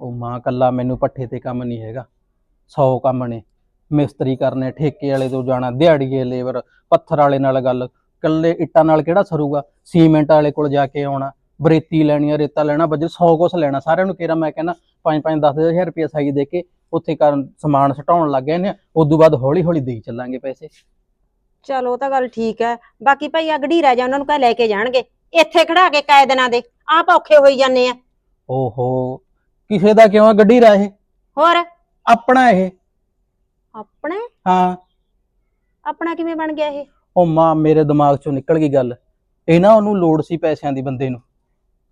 Speaker 3: ਉਹ ਮਾਂ ਕੱਲਾ ਮੈਨੂੰ ਪੱਠੇ ਤੇ ਕੰਮ ਨਹੀਂ ਹੈਗਾ। 100 ਕੰਮ ਨੇ। ਮਿਸਤਰੀ ਕਰਨੇ ਠੇਕੇ ਵਾਲੇ ਤੋਂ ਜਾਣਾ ਦਿਹਾੜੀਏ ਲੇਬਰ ਪੱਥਰ ਵਾਲੇ ਨਾਲ ਗੱਲ। ਕੱਲੇ ਇੱਟਾਂ ਨਾਲ ਕਿਹੜਾ ਸਰੂਗਾ? ਸੀਮੈਂਟ ਵਾਲੇ ਕੋਲ ਜਾ ਕੇ ਆਉਣਾ ਬਰੇਤੀ ਲੈਣੀ ਆ ਰੇਤਾ ਲੈਣਾ ਬੱਜੇ 100 ਕੁਛ ਲੈਣਾ। ਸਾਰਿਆਂ ਨੂੰ ਕਿਹਾ ਮੈਂ ਕਹਿੰਦਾ 5-5 10000 ਰੁਪਏ ਸਾਈ ਦੇ ਕੇ ਉੱਥੇ ਕਰਨ ਸਮਾਨ ਸਟਾਉਣ ਲੱਗ ਗਏ ਨੇ ਉਦੋਂ ਬਾਅਦ ਹੌਲੀ ਹੌਲੀ ਦੇਈ ਚੱਲਾਂਗੇ ਪੈਸੇ।
Speaker 5: ਚਲ ਉਹ ਤਾਂ ਗੱਲ ਠੀਕ ਹੈ ਬਾਕੀ ਭਾਈ ਆ ਗੜੀਰਾ ਜਾ ਉਹਨਾਂ ਨੂੰ ਕਹ ਲੈ ਕੇ ਜਾਣਗੇ। ਇੱਥੇ ਖੜਾ ਕੇ ਕਾਇ ਦਿਨਾਂ ਦੇ। ਆਪ ਔਖੇ ਹੋਈ ਜਾਂਦੇ ਆ।
Speaker 3: ਓਹੋ। ਕਿਸੇ ਦਾ ਕਿਉਂ ਆ? ਗੱਡੀ ਰਾ ਇਹ।
Speaker 5: ਹੋਰ?
Speaker 3: ਆਪਣਾ ਇਹ।
Speaker 5: ਆਪਣੇ?
Speaker 3: ਹਾਂ।
Speaker 5: ਆਪਣਾ ਕਿਵੇਂ ਬਣ ਗਿਆ ਇਹ?
Speaker 3: ਉਹ ਮਾਂ ਮੇਰੇ ਦਿਮਾਗ ਚੋਂ ਨਿਕਲ ਗਈ ਗੱਲ। ਇਹ ਨਾ ਉਹਨੂੰ ਲੋੜ ਸੀ ਪੈਸਿਆਂ ਦੀ ਬੰਦੇ ਨੂੰ।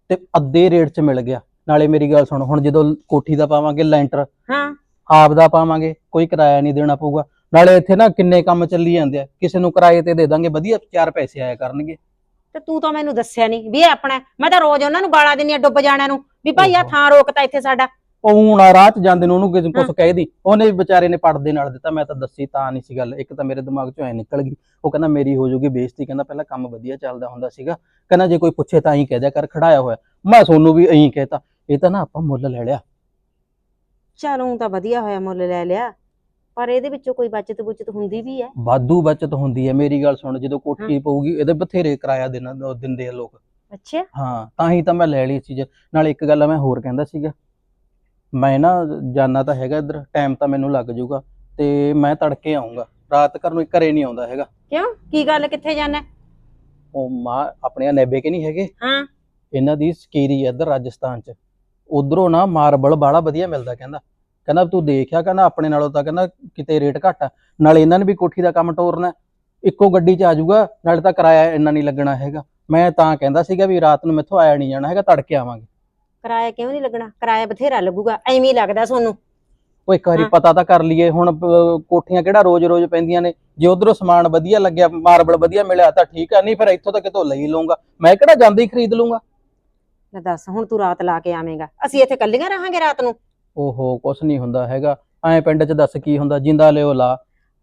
Speaker 3: ਤੇ ਅੱਧੇ ਰੇਟ 'ਚ ਮਿਲ ਗਿਆ। ਨਾਲੇ ਮੇਰੀ ਗੱਲ ਸੁਣ ਹੁਣ ਜਦੋਂ ਕੋਠੀ ਦਾ ਪਾਵਾਂਗੇ ਲੈਂਟਰ।
Speaker 5: ਹਾਂ।
Speaker 3: ਆਪ ਦਾ ਪਾਵਾਂਗੇ ਕੋਈ ਕਿਰਾਇਆ ਨਹੀਂ ਦੇਣਾ ਪਊਗਾ। ਨਾਲੇ ਇੱਥੇ ਨਾ ਕਿੰਨੇ ਕੰਮ ਚੱਲੀ ਜਾਂਦੇ ਆ। ਕਿਸੇ ਨੂੰ ਕਿਰਾਏ ਤੇ ਦੇ ਦਾਂਗੇ ਵਧੀਆ ਚਾਰ ਪੈਸੇ ਆਇਆ ਕਰਨਗੇ।
Speaker 5: ਤੇ ਤੂੰ ਤਾਂ ਮੈਨੂੰ ਦੱਸਿਆ ਨਹੀਂ ਵੀ ਇਹ ਆਪਣਾ ਹੈ। ਮੈਂ ਤਾਂ ਰੋਜ਼ ਉਹਨਾਂ ਨੂੰ ਗਾਲਾਂ ਦਿੰਨੀ ਆ ਡੁੱਬ ਜਾਣਿਆਂ ਨੂੰ। ਵੀ ਭਾਈ ਆ। ਥਾਂ ਰੋਕਤਾ ਇੱਥੇ ਸਾਡਾ।
Speaker 3: ਆ ਰਾਹ 'ਚ ਜਾਂਦੇ ਨੂੰ ਉਹਨੂੰ ਕਿਸੇ। ਕੁਛ ਕਹਿ ਦੀ। ਉਹਨੇ ਵਿਚਾਰੇ ਨੇ ਪੜਦੇ ਨਾਲ ਦਿੱਤਾ ਮੈਂ ਤਾਂ ਦੱਸੀ ਤਾਂ ਨਹੀਂ ਸੀ ਗੱਲ। ਇੱਕ ਤਾਂ ਮੇਰੇ ਦਿਮਾਗ 'ਚੋਂ ਐ ਨਿਕਲ ਗਈ। ਉਹ ਕਹਿੰਦਾ ਮੇਰੀ ਹੋ ਜੂਗੀ ਬੇਇੱਜ਼ਤੀ। ਕਹਿੰਦਾ ਪਹਿਲਾਂ ਕੰਮ ਵਧੀਆ ਚੱਲਦਾ ਹੁੰਦਾ ਸੀਗਾ। ਕਹਿੰਦਾ ਜੇ ਕੋਈ ਪੁੱਛੇ ਤਾਂ ਐਂ ਕਹਿ ਦਿਆ ਕਰ ਖੜਾਇਆ ਹੋਇਆ। ਮੈਂ ਸੋਨੂੰ ਵੀ ਐਂ ਕਹਿਤਾ ਇਹ ਤਾਂ ਨਾ ਆਪਾਂ ਮੁੱਲ ਲੈ ਲਿਆ।
Speaker 5: ਚਲ ਤਾਂ ਵਧੀਆ ਹੋਇਆ ਮੁੱਲ ਲੈ ਲਿਆ। ਪਰ ਇਹਦੇ ਵਿੱਚੋਂ ਕੋਈ ਬਚਤ ਬੁਚਤ ਹੁੰਦੀ ਵੀ ਹੈ?
Speaker 3: ਵਾਧੂ ਬਚਤ ਹੁੰਦੀ ਹੈ। ਮੇਰੀ ਗੱਲ ਸੁਣ ਜਦੋਂ ਕੋਠੀ ਪਊਗੀ ਇਹਦੇ ਬਥੇਰੇ ਕਿਰਾਇਆ ਦੇਣਾ ਦਿੰਦੇ ਆ ਲੋਕ।
Speaker 5: ਅੱਛਾ।
Speaker 3: ਹਾਂ ਤਾਂ ਹੀ ਤਾਂ ਮੈਂ ਲੈ ਲਈ ਚੀਜ਼। ਨਾਲ ਇੱਕ ਗੱਲ ਮੈਂ ਹੋਰ ਕਹਿੰਦਾ ਸੀਗਾ। ਮੈਂ ਨਾ ਜਾਣਾ ਤਾਂ ਹੈਗਾ ਇੱਧਰ ਟਾਈਮ ਤਾਂ ਮੈਨੂੰ ਲੱਗ ਜਾਊਗਾ। ਤੇ ਮੈਂ ਤੜਕੇ ਆਉਂਗਾ ਰਾਤ ਘਰ ਨੂੰ ਘਰੇ ਨਹੀਂ ਆਉਂਦਾ ਹੈਗਾ।
Speaker 5: ਕਿਉਂ? ਕੀ ਗੱਲ ਕਿੱਥੇ ਜਾਣਾ
Speaker 3: ਉਹ ਮਾਂ ਆਪਣੀਆਂ ਨੇਬੇ ਕੇ ਨਹੀਂ ਹੈਗੇ?
Speaker 5: ਹਾਂ।
Speaker 3: ਇਹਨਾਂ ਦੀ ਸਕੀਰੀ ਹੈ ਇੱਧਰ ਰਾਜਸਥਾਨ ਚ। ਉਧਰੋਂ ਨਾ ਮਾਰਬਲ ਬਾਲਾ ਵਧੀਆ ਮਿਲਦਾ ਕਹਿੰਦਾ। ਕਹਿੰਦਾ ਤੂੰ ਦੇਖਿਆ ਕਹਿੰਦਾ ਆਪਣੇ ਨਾਲੋਂ ਤਾਂ ਕਹਿੰਦਾ ਕਿਤੇ ਰੇਟ ਘੱਟ ਆ। ਨਾਲੇ ਇਹਨਾਂ ਨੇ ਵੀ ਕੋਠੀ ਦਾ ਕੰਮ ਟੋਰਨਾ ਇੱਕੋ ਗੱਡੀ 'ਚ ਆ ਜਾਊਗਾ ਨਾਲੇ ਤਾਂ ਕਿਰਾਇਆ ਇੰਨਾ ਨਹੀਂ ਲੱਗਣਾ ਹੈਗਾ। ਮੈਂ ਤਾਂ ਕਹਿੰਦਾ ਸੀਗਾ ਵੀ ਰਾਤ ਨੂੰ ਮੈਥੋਂ ਆਇਆ ਨਹੀਂ ਜਾਣਾ ਹੈਗਾ ਤੜਕੇ ਆਵਾਂਗੇ।
Speaker 5: ਕਿਰਾਇਆ ਕਿਉਂ ਨਹੀਂ ਲੱਗਣਾ? ਕਿਰਾਇਆ ਬਥੇਰਾ ਲੱਗੂਗਾ ਐਵੇਂ ਹੀ ਲੱਗਦਾ ਤੁਹਾਨੂੰ
Speaker 3: ਉਹ ਇੱਕ ਵਾਰੀ। ਪਤਾ ਤਾਂ ਕਰ ਲਈਏ ਹੁਣ ਅਹ, ਕੋਠੀਆਂ ਕਿਹੜਾ ਰੋਜ਼-ਰੋਜ਼ ਪੈਂਦੀਆਂ ਨੇ? ਜੇ ਉਧਰੋਂ ਸਮਾਨ ਵਧੀਆ ਲੱਗਿਆ ਮਾਰਬਲ ਵਧੀਆ ਮਿਲਿਆ ਤਾਂ ਠੀਕ ਆ ਨਹੀਂ ਫਿਰ ਇੱਥੋਂ ਤਾਂ ਕਿਤੋਂ ਲਈ ਲਊਂਗਾ। ਮੈਂ ਕਿਹੜਾ ਜਾਂਦੇ ਹੀ ਖਰੀਦ ਲਊਂਗਾ?
Speaker 5: ਲੈ ਦੱਸ ਹੁਣ ਤੂੰ ਰਾਤ ਲਾ ਕੇ ਆਵੇਂਗਾ। ਅਸੀਂ ਇੱਥੇ ਕੱਲੀਆਂ ਰਹਾਂਗੇ ਰਾਤ ਨੂੰ?
Speaker 3: ਓਹੋ ਕੁਛ ਨਹੀਂ ਹੁੰਦਾ ਹੈਗਾ। ਐਂ ਪਿੰਡ 'ਚ ਦੱਸ ਕੀ ਹੁੰਦਾ ਜਿੰਦਾ ਲਿਓ ਲਾ।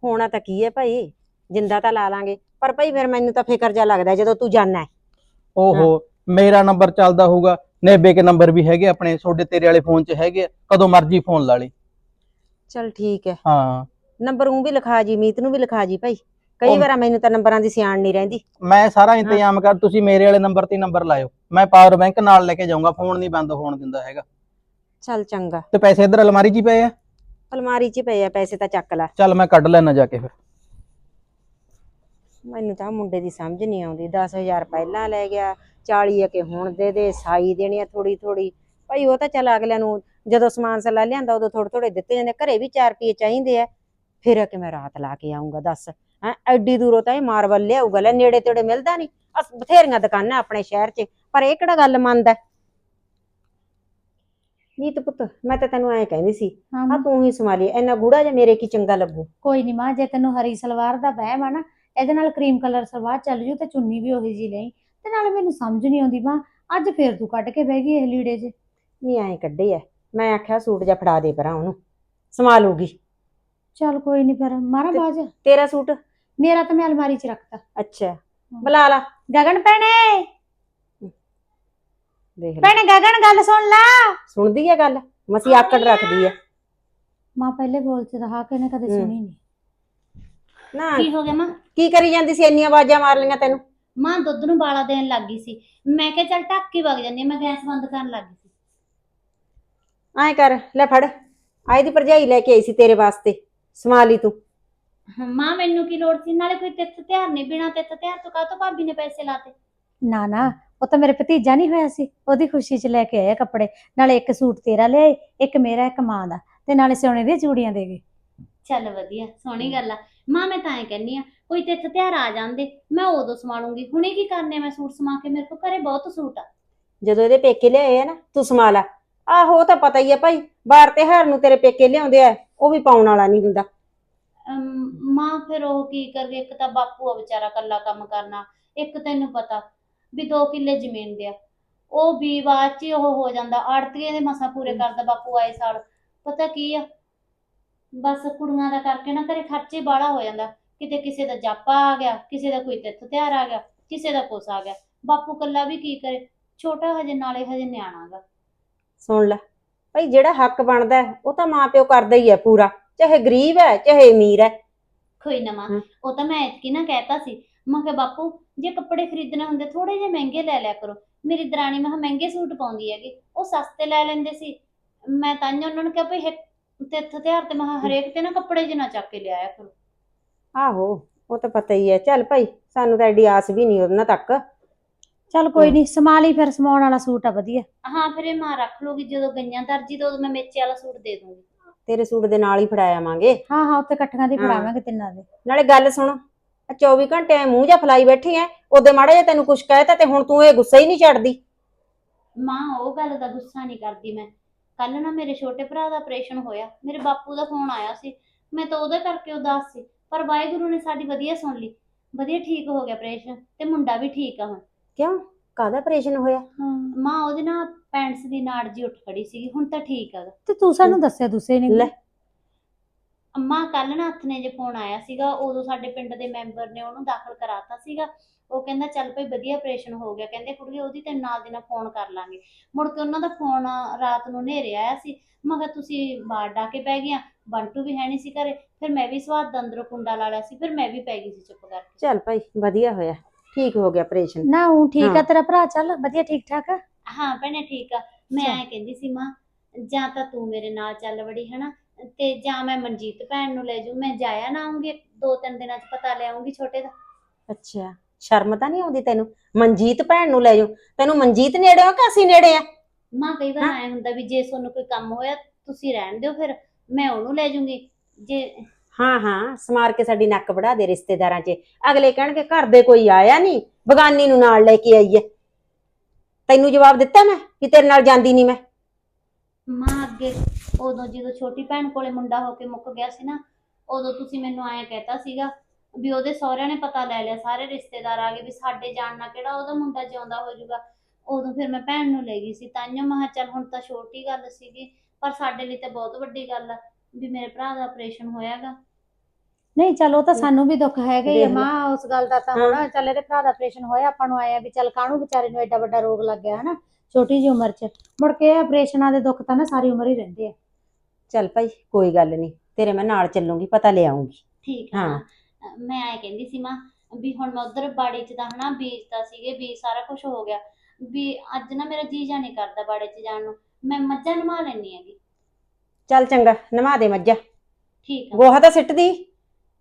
Speaker 5: ਹੋਣਾ ਤਾਂ ਕੀ ਹੈ ਭਾਈ? ਜਿੰਦਾ ਤਾਂ ਲਾ ਲਾਂਗੇ। ਪਰ ਭਾਈ ਫਿਰ ਮੈਨੂੰ ਤਾਂ ਫਿਕਰ ਜਾ ਲੱਗਦਾ ਜਦੋਂ ਤੂੰ ਜਾਣਾ।
Speaker 3: ਓਹੋ ਮੇਰਾ ਨੰਬਰ ਚੱਲਦਾ ਹੋਊਗਾ। ਨੇਬੇ ਕੇ ਨੰਬਰ ਵੀ ਹੈਗੇ ਆਪਣੇ ਤੁਹਾਡੇ ਤੇਰੇ ਵਾਲੇ ਫੋਨ 'ਚ ਹੈਗੇ ਆ, ਕਦੋਂ ਮਰਜ਼ੀ ਫੋਨ ਲਾ ਲਈ
Speaker 5: ਚਲ ਠੀਕ ਹੈ
Speaker 3: ਹਾਂ।
Speaker 5: ਨੰਬਰ ਉਹ ਵੀ ਲਿਖਾ ਜੀ ਮੀਤ ਨੂੰ ਵੀ ਲਿਖਾ ਜੀ ਭਾਈ। ਕਈ
Speaker 3: ਉਹ-
Speaker 5: ਵਾਰ ਮੈਨੂੰ ਤਾਂ ਨੰਬਰਾਂ ਦੀ ਸਿਆਣ ਨਹੀਂ ਰਹਿੰਦੀ।
Speaker 3: ਮੈਂ ਸਾਰਾ ਇੰਤਜ਼ਾਮ ਕਰ ਤੁਸੀਂ ਮੇਰੇ ਵਾਲੇ ਨੰਬਰ ਤੇ ਨੰਬਰ ਲਾਇਓ। ਮੈਂ ਪਾਵਰ ਬੈਂਕ ਨਾਲ ਲੈ ਕੇ ਜਾਊਂਗਾ ਫੋਨ ਨਹੀਂ ਬੰਦ ਹੋਣ ਦਿੰਦਾ ਹੈਗਾ।
Speaker 5: ਚੱਲ ਚੰਗਾ।
Speaker 3: ਤੇ ਪੈਸੇ ਇੱਧਰ ਅਲਮਾਰੀ 'ਚ ਹੀ ਪਏ ਆ?
Speaker 5: ਅਲਮਾਰੀ 'ਚ ਹੀ ਪਏ ਆ ਪੈਸੇ ਤਾਂ ਚੱਕ ਲੈ।
Speaker 3: ਚੱਲ ਮੈਂ ਕੱਢ ਲੈਣਾ ਜਾ ਕੇ ਫਿਰ।
Speaker 5: ਮੈਨੂੰ ਤਾਂ ਮੁੰਡੇ ਦੀ ਸਮਝ ਨਹੀਂ ਆਉਂਦੀ। 10000 ਪਹਿਲਾਂ ਲੈ ਗਿਆ 40 ਆ ਕਿ ਹੁਣ ਦੇ ਦੇ ਸਾਈ ਦੇਣੀ ਆ ਥੋੜੀ ਥੋੜੀ ਭਾਈ ਉਹ ਤਾਂ ਚੱਲ ਅਗਲਿਆਂ ਨੂੰ ਜਦੋਂ ਸਮਾਨ ਸਲਾ ਲਿਆਂਦਾ ਉਦੋਂ ਥੋੜੇ ਥੋੜੇ ਦਿੱਤੇ ਜਾਂਦੇ। ਘਰੇ ਵੀ 4 ਰੁਪਏ ਚਾਹੀਦੇ ਆ। ਫਿਰ ਆ ਕਿ ਮੈਂ ਰਾਤ ਲਾ ਕੇ ਆਉਂਗਾ ਦੱਸ। ਹੈ ਐਡੀ ਦੂਰੋਂ ਤਾਂ ਇਹ ਮਾਰਬਲ ਲਿਆਊਗਾ ਲੈ ਨੇੜੇ ਤੇੜੇ ਮਿਲਦਾ ਨਹੀਂ। ਅਸ ਬਥੇਰੀਆਂ ਦੁਕਾਨਾਂ ਆਪਣੇ ਸ਼ਹਿਰ 'ਚ। ਪਰ ਇਹ ਕਿਹੜਾ ਗੱਲ ਮੰਨਦਾ ਨੀਤ ਪੁੱਤ ਮੈਂ ਤਾਂ ਤੈਨੂੰ ਐਂ ਕਹਿੰਦੀ ਸੀ
Speaker 4: ਹਾਂ।
Speaker 5: ਆ ਤੂੰ ਹੀ ਸੰਭਾਲੀ ਇੰਨਾ ਗੂੜਾ ਜਿਹਾ ਮੇਰੇ ਕੀ ਚੰਗਾ ਲੱਗੂ?
Speaker 4: ਕੋਈ ਨਹੀਂ ਮਾਂ ਜੇ ਤੈਨੂੰ ਹਰੀ ਸਲਵਾਰ ਦਾ ਵਹਿਮ ਆ ਨਾ ਇਹਦੇ ਨਾਲ ਕਰੀਮ ਕਲਰ ਸਲਵਾਰ ਚੱਲ ਜੂ ਤੇ ਚੁੰਨੀ ਵੀ ਉਹੀ ਜੀ ਲਈ। ਤੇ ਨਾਲੇ ਮੈਨੂੰ ਸਮਝ ਨਹੀਂ ਆਉਂਦੀ ਮਾਂ ਅੱਜ ਫੇਰ ਤੂੰ ਕੱਢ ਕੇ ਬਹਿ ਗਈ ਇਹ ਲੀੜੇ 'ਚ
Speaker 5: ਨਹੀਂ ਐਂ ਕੱਢੇ ਐ। ਮੈਂ ਆਖਿਆ ਸੂਟ ਜਾ ਫੜਾ ਦੇ ਪਰਾਂ ਉਹਨੂੰ ਸਮਾ ਲੂਗੀ
Speaker 4: ਚੱਲ ਕੋਈ ਨਹੀਂ ਫਿਰ ਮਾਰਾ ਬਾਜ।
Speaker 5: ਤੇਰਾ ਸੂਟ?
Speaker 4: ਮੇਰਾ ਤਾਂ ਮੈਂ ਅਲਮਾਰੀ 'ਚ ਰੱਖਤਾ।
Speaker 5: ਅੱਛਾ ਬੁਲਾ ਲਾ।
Speaker 4: ਗਗਨ ਭੈਣੇ!
Speaker 5: ਦੇਖ ਲੈ।
Speaker 4: ਭੈਣੇ ਗਗਨ ਗੱਲ ਸੁਣ ਲਾ।
Speaker 5: ਸੁਣਦੀ ਹੈ ਗੱਲ? ਮਸੀ ਆਕੜ ਰੱਖਦੀ ਹੈ
Speaker 4: ਮਾਂ ਪਹਿਲੇ ਬੋਲ ਚ ਰਹਾ ਕਿ ਇਹਨੇ ਕਦੇ। ਸੁਣੀ ਨਹੀਂ
Speaker 5: ਨਾ
Speaker 1: ਕੀ ਹੋ ਗਿਆ ਮਾਂ?
Speaker 5: ਕੀ ਕਰੀ ਜਾਂਦੀ ਸੀ? ਇੰਨੀਆਂ ਆਵਾਜ਼ਾਂ ਮਾਰ ਲਈਆਂ ਤੈਨੂੰ।
Speaker 1: ਮਾਂ ਦੁੱਧ ਨੂੰ ਬਾਲਾ ਦੇਣ ਲੱਗ ਗਈ ਸੀ। ਮੈਂ ਕਿਹਾ ਚੱਲ ਢੱਕ ਕੇ ਵਗ ਜਾਂਦੀ ਹਾਂ, ਮੈਂ ਗੈਸ ਬੰਦ ਕਰਨ ਲੱਗ ਗਈ ਸੀ।
Speaker 5: ਐਂ ਕਰ ਲੈ ਫੜ। ਆਈ ਦੀ ਭਰਜਾਈ ਲੈ ਕੇ ਆਈ ਸੀ ਤੇਰੇ ਵਾਸਤੇ। ਸਮਾ ਲਈ ਤੂੰ।
Speaker 1: ਹਾਂ, ਮਾਂ ਮੈਨੂੰ ਕੀ ਲੋੜ ਸੀ? ਨਾਲੇ ਕੋਈ ਤਿੱਥ ਤਿਉਹਾਰ ਨਹੀਂ ਬਿਨਾ ਤਿੱਥ ਤਿਉਹਾਰ ਤੋਂ ਕਾਹਤੋਂ ਭਾਬੀ ਨੇ ਪੈਸੇ ਲਾਤੇ?
Speaker 4: ਨਾ ਨਾ ਉਹ ਤਾਂ ਮੇਰੇ ਭਤੀਜਾ ਨਹੀਂ ਹੋਇਆ ਸੀ। ਉਹਦੀ ਖੁਸ਼ੀ 'ਚ ਲੈ ਕੇ ਆਏ ਕੱਪੜੇ। ਨਾਲੇ ਇੱਕ ਸੂਟ ਤੇਰਾ ਲਿਆਏ ਇੱਕ ਮੇਰਾ ਇੱਕ ਮਾਂ ਦਾ। ਤੇ ਨਾਲੇ ਸੋਨੇ ਦੀਆਂ ਚੂੜੀਆਂ ਦੇ ਗਏ।
Speaker 1: ਚੱਲ ਵਧੀਆ ਸੋਹਣੀ ਗੱਲ ਆ। ਮਾਂ ਮੈਂ ਤਾਂ ਐ ਕਹਿੰਨੀ ਆ ਕੋਈ ਤਿੱਥ ਤਿਉਹਾਰ ਆ ਜਾਂਦੇ ਮੈਂ ਉਦੋਂ ਸਮਾ ਲੂੰਗੀ ਹੁਣੇ ਕੀ ਕਰਨੇ ਮੈਂ ਸੂਟ ਸਮਾ ਕੇ? ਮੇਰੇ ਕੋਲ ਘਰੇ ਬਹੁਤ ਸੂਟ ਆ।
Speaker 5: ਜਦੋਂ ਇਹਦੇ ਪੇਕੇ ਲਿਆਏ ਆ ਨਾ ਤੂੰ ਸਮਾ ਲਾ। ਆਹੋ ਤਾਂ ਪਤਾ ਹੀ ਆ ਭਾਈ ਬਾਹਰ ਤਿਉਹਾਰ ਨੂੰ ਤੇਰੇ ਪੇਕੇ ਲਿਆਉਂਦੇ ਆ ਉਹ ਵੀ ਪਾਉਣ ਵਾਲਾ ਨਹੀਂ ਹੁੰਦਾ।
Speaker 1: ਅਮ, ਮਾਂ ਫਿਰ ਉਹ ਕੀ ਕਰਗੇ ਇੱਕ ਤਾਂ ਬਾਪੂ ਆ ਵਿਚਾਰਾ ਕੱਲਾ ਕੰਮ ਕਰਨਾ ਇੱਕ ਤੈਨੂੰ ਪਤਾ ਵੀ 2 ਕਿੱਲੇ ਜ਼ਮੀਨ ਦੇ ਆ। ਉਹ ਵੀ ਬਾਅਦ ਚ ਹੀ ਉਹ ਹੋ ਜਾਂਦਾ ਆੜਤੀਏ ਦੇ ਮਸਾ ਪੂਰੇ ਕਰਦਾ ਬਾਪੂ ਆਏ ਸਾਲ। ਪਤਾ ਕੀ ਆ? ਬਸ ਕੁੜੀਆਂ ਦਾ ਕਰਕੇ ਨਾ ਘਰੇ ਖਰਚੇ ਬਾਹਲਾ ਹੋ ਜਾਂਦਾ। ਕਿਤੇ ਕਿਸੇ ਦਾ ਜਾਪਾ ਆ ਗਿਆ ਕਿਸੇ ਦਾ ਕੋਈ ਤਿੱਥ ਤਿਉਹਾਰ ਆ ਗਿਆ ਕਿਸੇ ਦਾ ਕੁਛ ਆ ਗਿਆ। ਬਾਪੂ ਕੱਲਾ ਵੀ ਕੀ ਕਰੇ? ਛੋਟਾ ਹਜੇ ਨਾਲੇ ਹਜੇ ਨਿਆਣਾ ਗਾ।
Speaker 5: ਸੁਣ ਲੈ ਭਾਈ ਜਿਹੜਾ ਹੱਕ ਬਣਦਾ ਹੈ, ਉਹ ਤਾਂ ਮਾਂ ਪਿਓ ਕਰਦਾ ਹੀ ਹੈ ਪੂਰਾ। ਚਾਹੇ ਗਰੀਬ ਹੈ ਚਾਹੇ ਅਮੀਰ ਹੈ।
Speaker 1: ਕੋਈ ਨਾ ਮਾਂ
Speaker 5: ਹਮ।
Speaker 1: ਉਹ ਤਾਂ ਮੈਂ ਐਤਕੀ ਨਾ ਕਹਿਤਾ ਸੀ। ਮੈਂ ਕਿਹਾ ਬਾਪੂ ਜੇ ਕੱਪੜੇ ਖਰੀਦਣੇ ਹੁੰਦੇ ਥੋੜੇ ਜਿਹੇ ਮਹਿੰਗੇ ਲੈ ਲਿਆ ਕਰੋ। ਮੇਰੀ ਦਰਾਣੀ ਮੈਂ ਕਿਹਾ ਮਹਿੰਗੇ ਸੂਟ ਪਾਉਂਦੀ ਹੈਗੀ। ਉਹ ਸਸਤੇ ਲੈ ਲੈਂਦੇ ਸੀ। ਮੈਂ ਤਾਂ ਉਹਨਾਂ ਨੂੰ ਕਿਹਾ ਭਈ ਤਿਉਹਾਰ ਤੇ ਹਰੇਕ ਤੇ ਨਾ ਕੱਪੜੇ ਜਿਹੇ ਚੱਕ ਕੇ ਲਿਆਇਆ ਕਰੋ।
Speaker 5: ਆਹੋ ਉਹ ਤਾਂ ਪਤਾ ਹੀ ਹੈ। ਚੱਲ ਭਾਈ ਸਾਨੂੰ ਤਾਂ ਐਡੀ ਆਸ ਵੀ ਨਹੀਂ ਉਹਨਾਂ ਤੱਕ।
Speaker 4: ਚੱਲ ਕੋਈ। ਨਹੀਂ ਸਮਾ ਲਈ ਫਿਰ ਸਮਾਉਣ ਵਾਲਾ ਸੂਟ ਆ ਵਧੀਆ।
Speaker 1: ਹਾਂ ਫਿਰ ਇਹ ਮਾਂ ਰੱਖ ਲੂਗੀ ਜਦੋਂ ਗਈਆਂ ਦਰਜੀ ਤੋਂ ਉਦੋਂ ਮੈਂ ਮੇਚੇ ਵਾਲਾ ਸੂਟ ਦੇ ਦੂੰਗੀ
Speaker 5: ਤੇਰੇ ਸੂਟ ਦੇ ਨਾਲ ਹੀ ਫੜਾਇਆ ਆਵਾਂਗੇ
Speaker 4: ਹਾਂ ਹਾਂ ਉੱਤੇ ਇਕੱਠੀਆਂ ਦੀ। ਫੜਾਵਾਂਗੇ ਤਿੰਨਾਂ ਦੇ।
Speaker 5: ਨਾਲੇ ਗੱਲ ਸੁਣ ਆਹ 24 ਘੰਟੇ ਐਂ ਮੂੰਹ ਜਾਂ ਫਲਾਈ ਬੈਠੀ ਐ ਉਹਦੇ ਮਾੜਾ ਜਿਹਾ ਤੈਨੂੰ ਕੁਛ ਕਹਿਤਾ ਤੇ ਹੁਣ ਤੂੰ ਇਹ ਗੁੱਸਾ ਹੀ ਨਹੀਂ ਛੱਡਦੀ
Speaker 1: ਮਾਂ ਉਹ ਗੱਲ ਦਾ ਗੁੱਸਾ ਨਹੀਂ ਕਰਦੀ ਮੈਂ। ਕੱਲ ਨਾ ਮੇਰੇ ਛੋਟੇ ਭਰਾ ਦਾ ਆਪਰੇਸ਼ਨ ਹੋਇਆ ਮੇਰੇ ਬਾਪੂ ਦਾ ਫੋਨ ਆਇਆ ਸੀ ਮੈਂ ਤਾਂ ਉਹਦੇ ਕਰਕੇ ਉਦਾਸ ਸੀ ਪਰ ਵਾਹਿਗੁਰੂ ਨੇ ਸਾਡੀ ਵਧੀਆ ਸੁਣ ਲਈ ਵਧੀਆ ਠੀਕ ਹੋ ਗਿਆ ਆਪਰੇਸ਼ਨ ਤੇ ਮੁੰਡਾ ਵੀ ਠੀਕ ਆ ਹੁਣ।
Speaker 5: ਕਿਉਂ? ਕਾਹਦਾ ਆਪਰੇਸ਼ਨ ਹੋਇਆ?
Speaker 4: ਹਾਂ
Speaker 1: ਮਾਂ ਉਹਦੇ ਨਾਲ ਪੈਂਟਸ ਦੀ ਨਾੜ ਜੀ ਉੱਠ ਖੜੀ ਸੀਗੀ ਹੁਣ ਤਾਂ ਠੀਕ ਆ।
Speaker 4: ਤੇ ਤੂੰ ਸਾਨੂੰ ਦੱਸਿਆ ਦੂਸਰੇ ਨੇ
Speaker 5: ਲੈ।
Speaker 1: ਅੰਮਾ ਕੱਲ ਨਾ ਹੱਥ ਨੇ ਜੇ ਫੋਨ ਆਇਆ ਸੀਗਾ ਉਦੋਂ ਸਾਡੇ ਪਿੰਡ ਦੇ ਮੈਂਬਰ ਨੇ ਉਹਨੂੰ ਦਾਖਲ ਕਰਾਤਾ ਸੀਗਾ ਉਹ ਕਹਿੰਦਾ ਚੱਲ ਭਈ ਵਧੀਆ ਆਪਰੇਸ਼ਨ ਹੋ ਗਿਆ। ਕਹਿੰਦੇ ਕੁੜੀਏ ਉਹਦੀ ਤੇ ਨਾਲ ਦੀ ਨਾਲ ਫੋਨ ਕਰ ਲਾਂਗੇ। ਮੁੜ ਕੇ ਉਹਨਾਂ ਦਾ ਫੋਨ ਰਾਤ ਨੂੰ ਹਨੇਰੇ ਆਇਆ ਸੀ। ਮੈਂ ਕਿਹਾ ਤੁਸੀਂ ਬਾਹਰ ਡਾ ਕੇ ਪੈ ਗਈਆਂ ਬੰਟੂ ਵੀ ਹੈ ਨਹੀਂ ਸੀ ਘਰੇ। ਫਿਰ ਮੈਂ ਵੀ ਸਵਾਦ ਅੰਦਰੋਂ ਕੁੰਡਾ ਲਾ ਲਿਆ ਸੀ ਫਿਰ ਮੈਂ ਵੀ ਪੈ ਗਈ ਸੀ ਚੁੱਪ ਕਰਕੇ।
Speaker 5: ਚੱਲ ਭਾਈ ਵਧੀਆ ਹੋਇਆ। ਠੀਕ ਹੋ ਗਿਆ ਆਪਰੇਸ਼ਨ
Speaker 4: ਨਾ ਉਹ ਠੀਕ ਆ।
Speaker 5: ਹਾਂ।
Speaker 4: ਤੇਰਾ ਭਰਾ ਚੱਲ ਵਧੀਆ ਠੀਕ ਠਾਕ ਆ?
Speaker 1: ਹਾਂ ਭੈਣੇ ਠੀਕ ਆ। ਮੈਂ। ਐ ਕਹਿੰਦੀ ਸੀ ਮਾਂ ਜਾਂ ਤਾਂ ਤੂੰ ਮੇਰੇ ਨਾਲ ਚੱਲ ਵੜੀ ਹਨਾ? ਤੇ ਜਾਂ ਮੈਂ ਮਨਜੀਤ ਭੈਣ ਨੂੰ ਲੈ ਜੂ ਮੈਂ ਜਾਇਆ ਨਾ ਆਉਂਗੀ ਦੋ ਤਿੰਨ ਦਿਨਾਂ ਚ ਪਤਾ ਲੈ ਆਉਂਗੀ ਛੋਟੇ ਦਾ।
Speaker 5: ਅੱਛਾ। ਸ਼ਰਮ ਤਾਂ ਨਹੀਂ ਆਉਂਦੀ ਤੈਨੂੰ? ਮਨਜੀਤ ਭੈਣ ਨੂੰ ਲੈ ਜਾਓ। ਤੈਨੂੰ ਮਨਜੀਤ ਨੇੜੇ ਆ ਕਿ ਅਸੀਂ ਨੇੜੇ ਆ?
Speaker 1: ਮਾਂ ਕਈ ਵਾਰ ਐ ਹੁੰਦਾ ਵੀ ਜੇ ਤੁਹਾਨੂੰ ਕੋਈ ਕੰਮ ਹੋਇਆ ਤੁਸੀਂ ਰਹਿਣ ਦਿਓ ਫਿਰ ਮੈਂ ਉਹਨੂੰ ਲੈ ਜੂੰਗੀ ਜੇ
Speaker 5: ਹਾਂ ਹਾਂ ਸਮਾਰ ਕੇ ਸਾਡੀ ਨੱਕ ਵੜਾ ਦੇ ਰਿਸ਼ਤੇਦਾਰਾਂ 'ਚ। ਅਗਲੇ ਕਹਿਣਗੇ ਘਰ ਦੇ ਕੋਈ ਆਇਆ ਨਹੀਂ ਬਗਾਨੀ ਨੂੰ ਨਾਲ ਲੈ ਕੇ ਆਈ ਐ ਤੈਨੂੰ ਜਵਾਬ ਦਿੱਤਾ ਮੈਂ ਕਿ ਤੇਰੇ ਨਾਲ ਜਾਂਦੀ ਨਹੀਂ ਮੈਂ?
Speaker 1: ਮਾਂ ਅੱਗੇ ਉਦੋਂ ਜਦੋਂ ਛੋਟੀ ਭੈਣ ਕੋਲੇ ਮੁੰਡਾ ਹੋ ਕੇ ਮੁੱਕ ਗਿਆ ਸੀ ਨਾ ਉਦੋਂ ਤੁਸੀਂ ਮੈਨੂੰ ਐਂ ਕਹਿਤਾ ਸੀਗਾ ਵੀ ਉਹਦੇ ਸਹੁਰਿਆਂ ਨੇ ਪਤਾ ਲੈ ਲਿਆ ਸਾਰੇ ਰਿਸ਼ਤੇਦਾਰ ਆ ਗਏ ਵੀ ਸਾਡੇ ਜਾਣ ਨਾਲ ਕਿਹੜਾ ਉਹਦਾ ਮੁੰਡਾ ਜਿਉਂਦਾ ਹੋ ਜਾਊਗਾ ਉਦੋਂ ਫਿਰ ਮੈਂ ਭੈਣ ਨੂੰ ਲੈ ਗਈ ਸੀ ਤਾਂਿਓ ਮੈਂ ਕਿਹਾ ਚੱਲ ਹੁਣ ਤਾਂ ਛੋਟੀ ਗੱਲ ਸੀਗੀ ਪਰ ਸਾਡੇ ਲਈ ਤਾਂ ਬਹੁਤ ਵੱਡੀ ਗੱਲ ਆ ਵੀ ਮੇਰੇ ਭਰਾ ਦਾ ਆਪਰੇਸ਼ਨ ਹੋਇਆਗਾ
Speaker 4: ਨਹੀਂ ਚੱਲ ਉਹ ਤਾਂ ਸਾਨੂੰ ਵੀ ਦੁੱਖ ਹੈਗਾ ਹੀ ਆ
Speaker 5: ਦੇਖ ਲੈ।
Speaker 4: ਮਾਂ ਉਸ ਗੱਲ ਦਾ ਤਾਂ
Speaker 5: ਹਾਂ।
Speaker 4: ਹੁਣ ਚੱਲ ਇਹਦੇ ਭਰਾ ਦਾ ਆਪਰੇਸ਼ਨ ਹੋਇਆ ਆਪਾਂ ਨੂੰ ਆਇਆ ਵੀ ਚੱਲ ਕਾਹਨੂੰ ਵਿਚਾਰੇ ਨੂੰ ਐਡਾ ਵੱਡਾ ਰੋਗ ਲੱਗ ਗਿਆ ਹਨਾ ਛੋਟੀ ਜਿਹੀ ਉਮਰ 'ਚ ਮੁੜ ਕੇ ਆਪਰੇਸ਼ਨਾਂ ਦੇ ਦੁੱਖ ਤਾਂ ਨਾ ਸਾਰੀ ਉਮਰ ਹੀ ਰਹਿੰਦੇ ਆ
Speaker 5: ਚੱਲ ਭਾਈ ਕੋਈ ਗੱਲ ਨਹੀਂ ਤੇਰੇ ਮੈਂ ਨਾਲ ਚੱਲੂੰਗੀ ਪਤਾ ਲੈ ਆਉਂਗੀ
Speaker 1: ਠੀਕ ਆ
Speaker 5: ਹਾਂ।
Speaker 1: ਮਾਂ। ਐ ਕਹਿੰਦੀ ਸੀ ਮਾਂ ਵੀ ਹੁਣ ਮੈਂ ਉਧਰ ਬਾੜੀ 'ਚ ਤਾਂ ਹਨਾ ਬੀਜਤਾ ਸੀਗੇ ਵੀ ਸਾਰਾ ਕੁਝ ਹੋ ਗਿਆ। ਵੀ ਅੱਜ ਨਾ ਮੇਰਾ ਜੀ ਜਾ ਨਹੀਂ ਕਰਦਾ ਬਾੜੇ 'ਚ ਜਾਣ ਨੂੰ। ਮੈਂ ਮੱਝਾਂ ਨਵਾ ਲੈਣੀ ਹੈਗੀ।
Speaker 5: ਚੱਲ ਚੰਗਾ ਨਵਾ ਦੇ ਮੱਝਾਂ।
Speaker 1: ਠੀਕ ਆ।
Speaker 5: ਗੋਹਾ ਤਾਂ ਸਿੱਟਦੀ?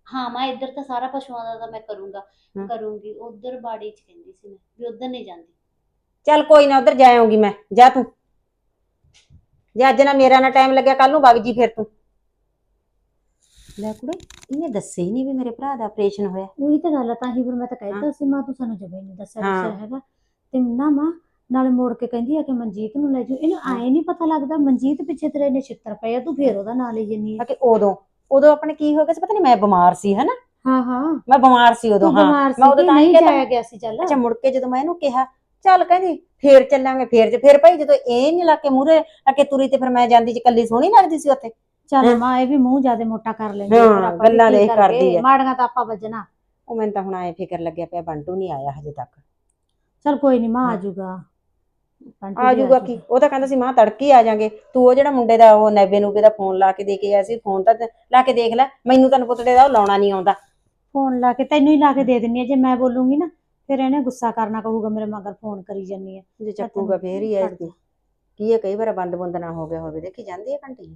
Speaker 1: ਹਾਂ ਮੈਂ ਇੱਧਰ ਤਾਂ ਸਾਰਾ ਪਸ਼ੂਆਂ ਦਾ ਤਾਂ ਮੈਂ ਕਰੂੰਗਾ। ਕਰੂੰਗੀ। ਉਧਰ ਬਾੜੀ 'ਚ ਕਹਿੰਦੀ ਸੀ ਮੈਂ ਵੀ ਉਧਰ ਨਹੀਂ ਜਾਂਦੀ।
Speaker 5: ਚੱਲ ਕੋਈ ਨਾ ਉਧਰ ਜਾ ਆਉਂਗੀ ਮੈਂ। ਜਾ ਤੂੰ। ਜੇ ਅੱਜ ਨਾ ਮੇਰਾ ਨਾ ਟਾਈਮ ਲੱਗਿਆ ਕੱਲ ਨੂੰ ਵਗ ਜੀ ਫਿਰ ਤੂੰ। ਲੈ ਕੁੜੇ ਇਹਨੇ ਦੱਸੇ ਹੀ ਨਹੀਂ ਵੀ ਮੇਰੇ ਭਰਾ ਦਾ ਆਪਰੇਸ਼ਨ ਹੋਇਆ।
Speaker 4: ਉਹੀ ਤਾਂ ਗੱਲ ਆ ਤਾਂ ਹੀ ਫਿਰ ਮੈਂ ਤਾਂ। ਕਹਿਤਾ ਸੀ ਮਾਂ ਤੂੰ ਸਾਨੂੰ ਜਵੇ ਨਹੀਂ ਦੱਸਿਆ
Speaker 5: ਹਾਂ।
Speaker 4: ਦੱਸਿਆ ਹੈਗਾ। ਤੇ ਨਾ ਮਾਂ ਨਾਲੇ ਮੋੜ ਕੇ ਕਹਿੰਦੀ ਆ ਕਿ ਮਨਜੀਤ ਨੂੰ ਲੈ ਜਾਓ। ਇਹਨੂੰ ਆਏ ਨਹੀਂ ਪਤਾ ਲੱਗਦਾ ਮਨਜੀਤ ਪਿੱਛੇ ਤੇਰੇ ਨੇ ਛਿੱਤਰ ਪਏ ਆ ਤੂੰ ਫੇਰ ਉਹਦਾ ਨਾਂ ਲਈ ਜੰਨੀ
Speaker 5: ਆ। ਕਿ ਉਦੋਂ ਉਦੋਂ ਆਪਣੇ ਕੀ ਹੋ ਗਿਆ ਸੀ ਪਤਾ ਨਹੀਂ ਮੈਂ ਬਿਮਾਰ ਸੀ ਹਨਾ?
Speaker 4: ਹਾਂ ਹਾਂ।
Speaker 5: ਮੈਂ ਬਿਮਾਰ ਸੀ ਉਦੋਂ
Speaker 4: ਤੂੰ
Speaker 5: ਹਾਂ।
Speaker 4: ਬਿਮਾਰ
Speaker 5: ਮੈਂ ਉਦੋਂ ਤਾਂ ਹੀ
Speaker 4: ਨਹੀਂ
Speaker 5: ਕਹਿੰਦਾ-
Speaker 4: ਜਾਇਆ ਗਿਆ ਸੀ ਚੱਲ।
Speaker 5: ਅੱਛਾ ਮੁੜ ਕੇ ਜਦੋਂ ਮੈਂ ਇਹਨੂੰ ਕਿਹਾ ਚੱਲ ਕਹਿੰਦੀ ਫੇਰ ਚੱਲਾਂਗੇ ਫੇਰ ਤੇ ਫੇਰ ਭਾਈ ਜਦੋਂ ਇਹ ਨਹੀਂ ਲਾ ਕੇ ਮੂਰੇ ਕੇ ਤੁਰੀ ਤੇ ਫਿਰ ਮੈਂ ਜਾਂਦੀ ਚ ਕੱਲੀ ਸੋਹਣੀ ਲੱਗਦੀ ਸੀ ਉੱਥੇ।
Speaker 4: ਚੱਲ? ਮਾਂ ਇਹ ਵੀ ਮੂੰਹ ਜ਼ਿਆਦਾ ਮੋਟਾ ਕਰ ਲੈਂਦੀ ਆ,
Speaker 5: ਹਾਂ,
Speaker 4: ਆਪਾਂ ਵੀ
Speaker 5: ਗੱਲਾਂ
Speaker 4: ਕੀ
Speaker 5: ਦੇਖ
Speaker 4: ਕਰਕੇ,
Speaker 5: ਕਰਦੀ ਆ।
Speaker 4: ਮਾੜੀਆਂ ਤਾਂ ਆਪਾਂ ਵੱਜਣਾ।
Speaker 5: ਉਹ ਮੈਨੂੰ ਤਾਂ ਹੁਣ ਐ ਫਿਕਰ ਲੱਗਿਆ ਪਿਆ ਬੰਟੂ ਨਹੀਂ ਆਇਆ ਹਜੇ ਤੱਕ।
Speaker 4: ਚੱਲ ਕੋਈ ਨਹੀਂ ਮਾਂ ਆ। ਜਾਊਗਾ
Speaker 5: ਆ ਜਾਊਗਾ ਕੀ? ਉਹ ਤਾਂ ਕਹਿੰਦਾ ਸੀ ਮਾਂ ਤੜਕੀ ਆ ਜਾਾਂਗੇ। ਤੂੰ ਉਹ ਜਿਹੜਾ ਮੁੰਡੇ ਦਾ ਉਹ ਨੈਵੇ ਨੂਵੇ ਦਾ ਫੋਨ ਲਾ ਕੇ ਦੇ ਕੇ ਆਇਆ ਸੀ ਫੋਨ ਤਾਂ ਤੇ ਲਾ ਕੇ ਦੇਖ ਲੈ ਮੈਨੂੰ ਤਾਂ ਪੁੱਤੜੇ ਦਾ ਉਹ ਲਾਉਣਾ ਨਹੀਂ ਆਉਂਦਾ।
Speaker 4: ਫੋਨ ਲਾ ਕੇ ਤੈਨੂੰ ਹੀ ਲਾ ਕੇ ਦੇ ਦਿੰਨੀ ਆ ਜੇ ਮੈਂ ਬੋਲੂੰਗੀ ਨਾ ਫਿਰ ਇਹਨੇ ਗੁੱਸਾ ਕਰਨਾ ਕਹੂਗਾ ਮੇਰੇ ਮਗਰ ਫੋਨ ਕਰੀ ਜੰਨੀ ਆ।
Speaker 5: ਜੇ ਚੱਕੂਗਾ ਫੇਰ ਹੀ ਐ ਕੀ ਹੈ ਕਈ ਵਾਰ ਬੰਦ ਬੰਦ ਨਾ ਹੋ ਗਿਆ ਹੋਵੇ ਦੇਖੀ ਜਾਂਦੀ ਹੈ ਘੰਟੀ?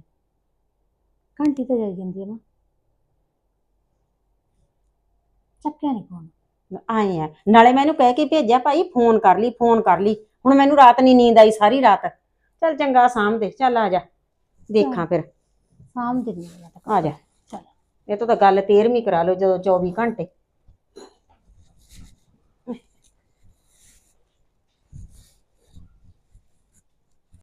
Speaker 4: ਘੰਟੀ ਤੇ ਜਾਈ ਜਾਂਦੀ ਆ ਮਾਂ ਚੱਕਿਆ ਨਹੀਂ ਫੋਨ
Speaker 5: ਆਏ ਆ। ਨਾਲੇ ਮੈਂ ਇਹਨੂੰ ਕਹਿ ਕੇ ਭੇਜਿਆ ਭਾਈ ਫੋਨ ਕਰ ਲਈ ਫੋਨ ਕਰ ਲਈ। ਹੁਣ ਮੈਨੂੰ ਰਾਤ ਨਹੀਂ ਨੀਂਦ ਆਈ ਸਾਰੀ ਰਾਤ। ਚੱਲ ਚੰਗਾ ਸਾਹਮਣੇ ਚੱਲ ਆ ਜਾ। ਦੇਖਾਂ ਫਿਰ।
Speaker 4: ਸਾਂਭ ਦਿੰਨੀ ਆ ਮੈਂ ਤਾਂ।
Speaker 5: ਆ ਜਾ।
Speaker 4: ਚੱਲ।
Speaker 5: ਇਹ ਤੋਂ ਤਾਂ ਗੱਲ 13ਵੀਂ ਕਰਾ ਲਓ ਜਦੋਂ 24 ਘੰਟੇ।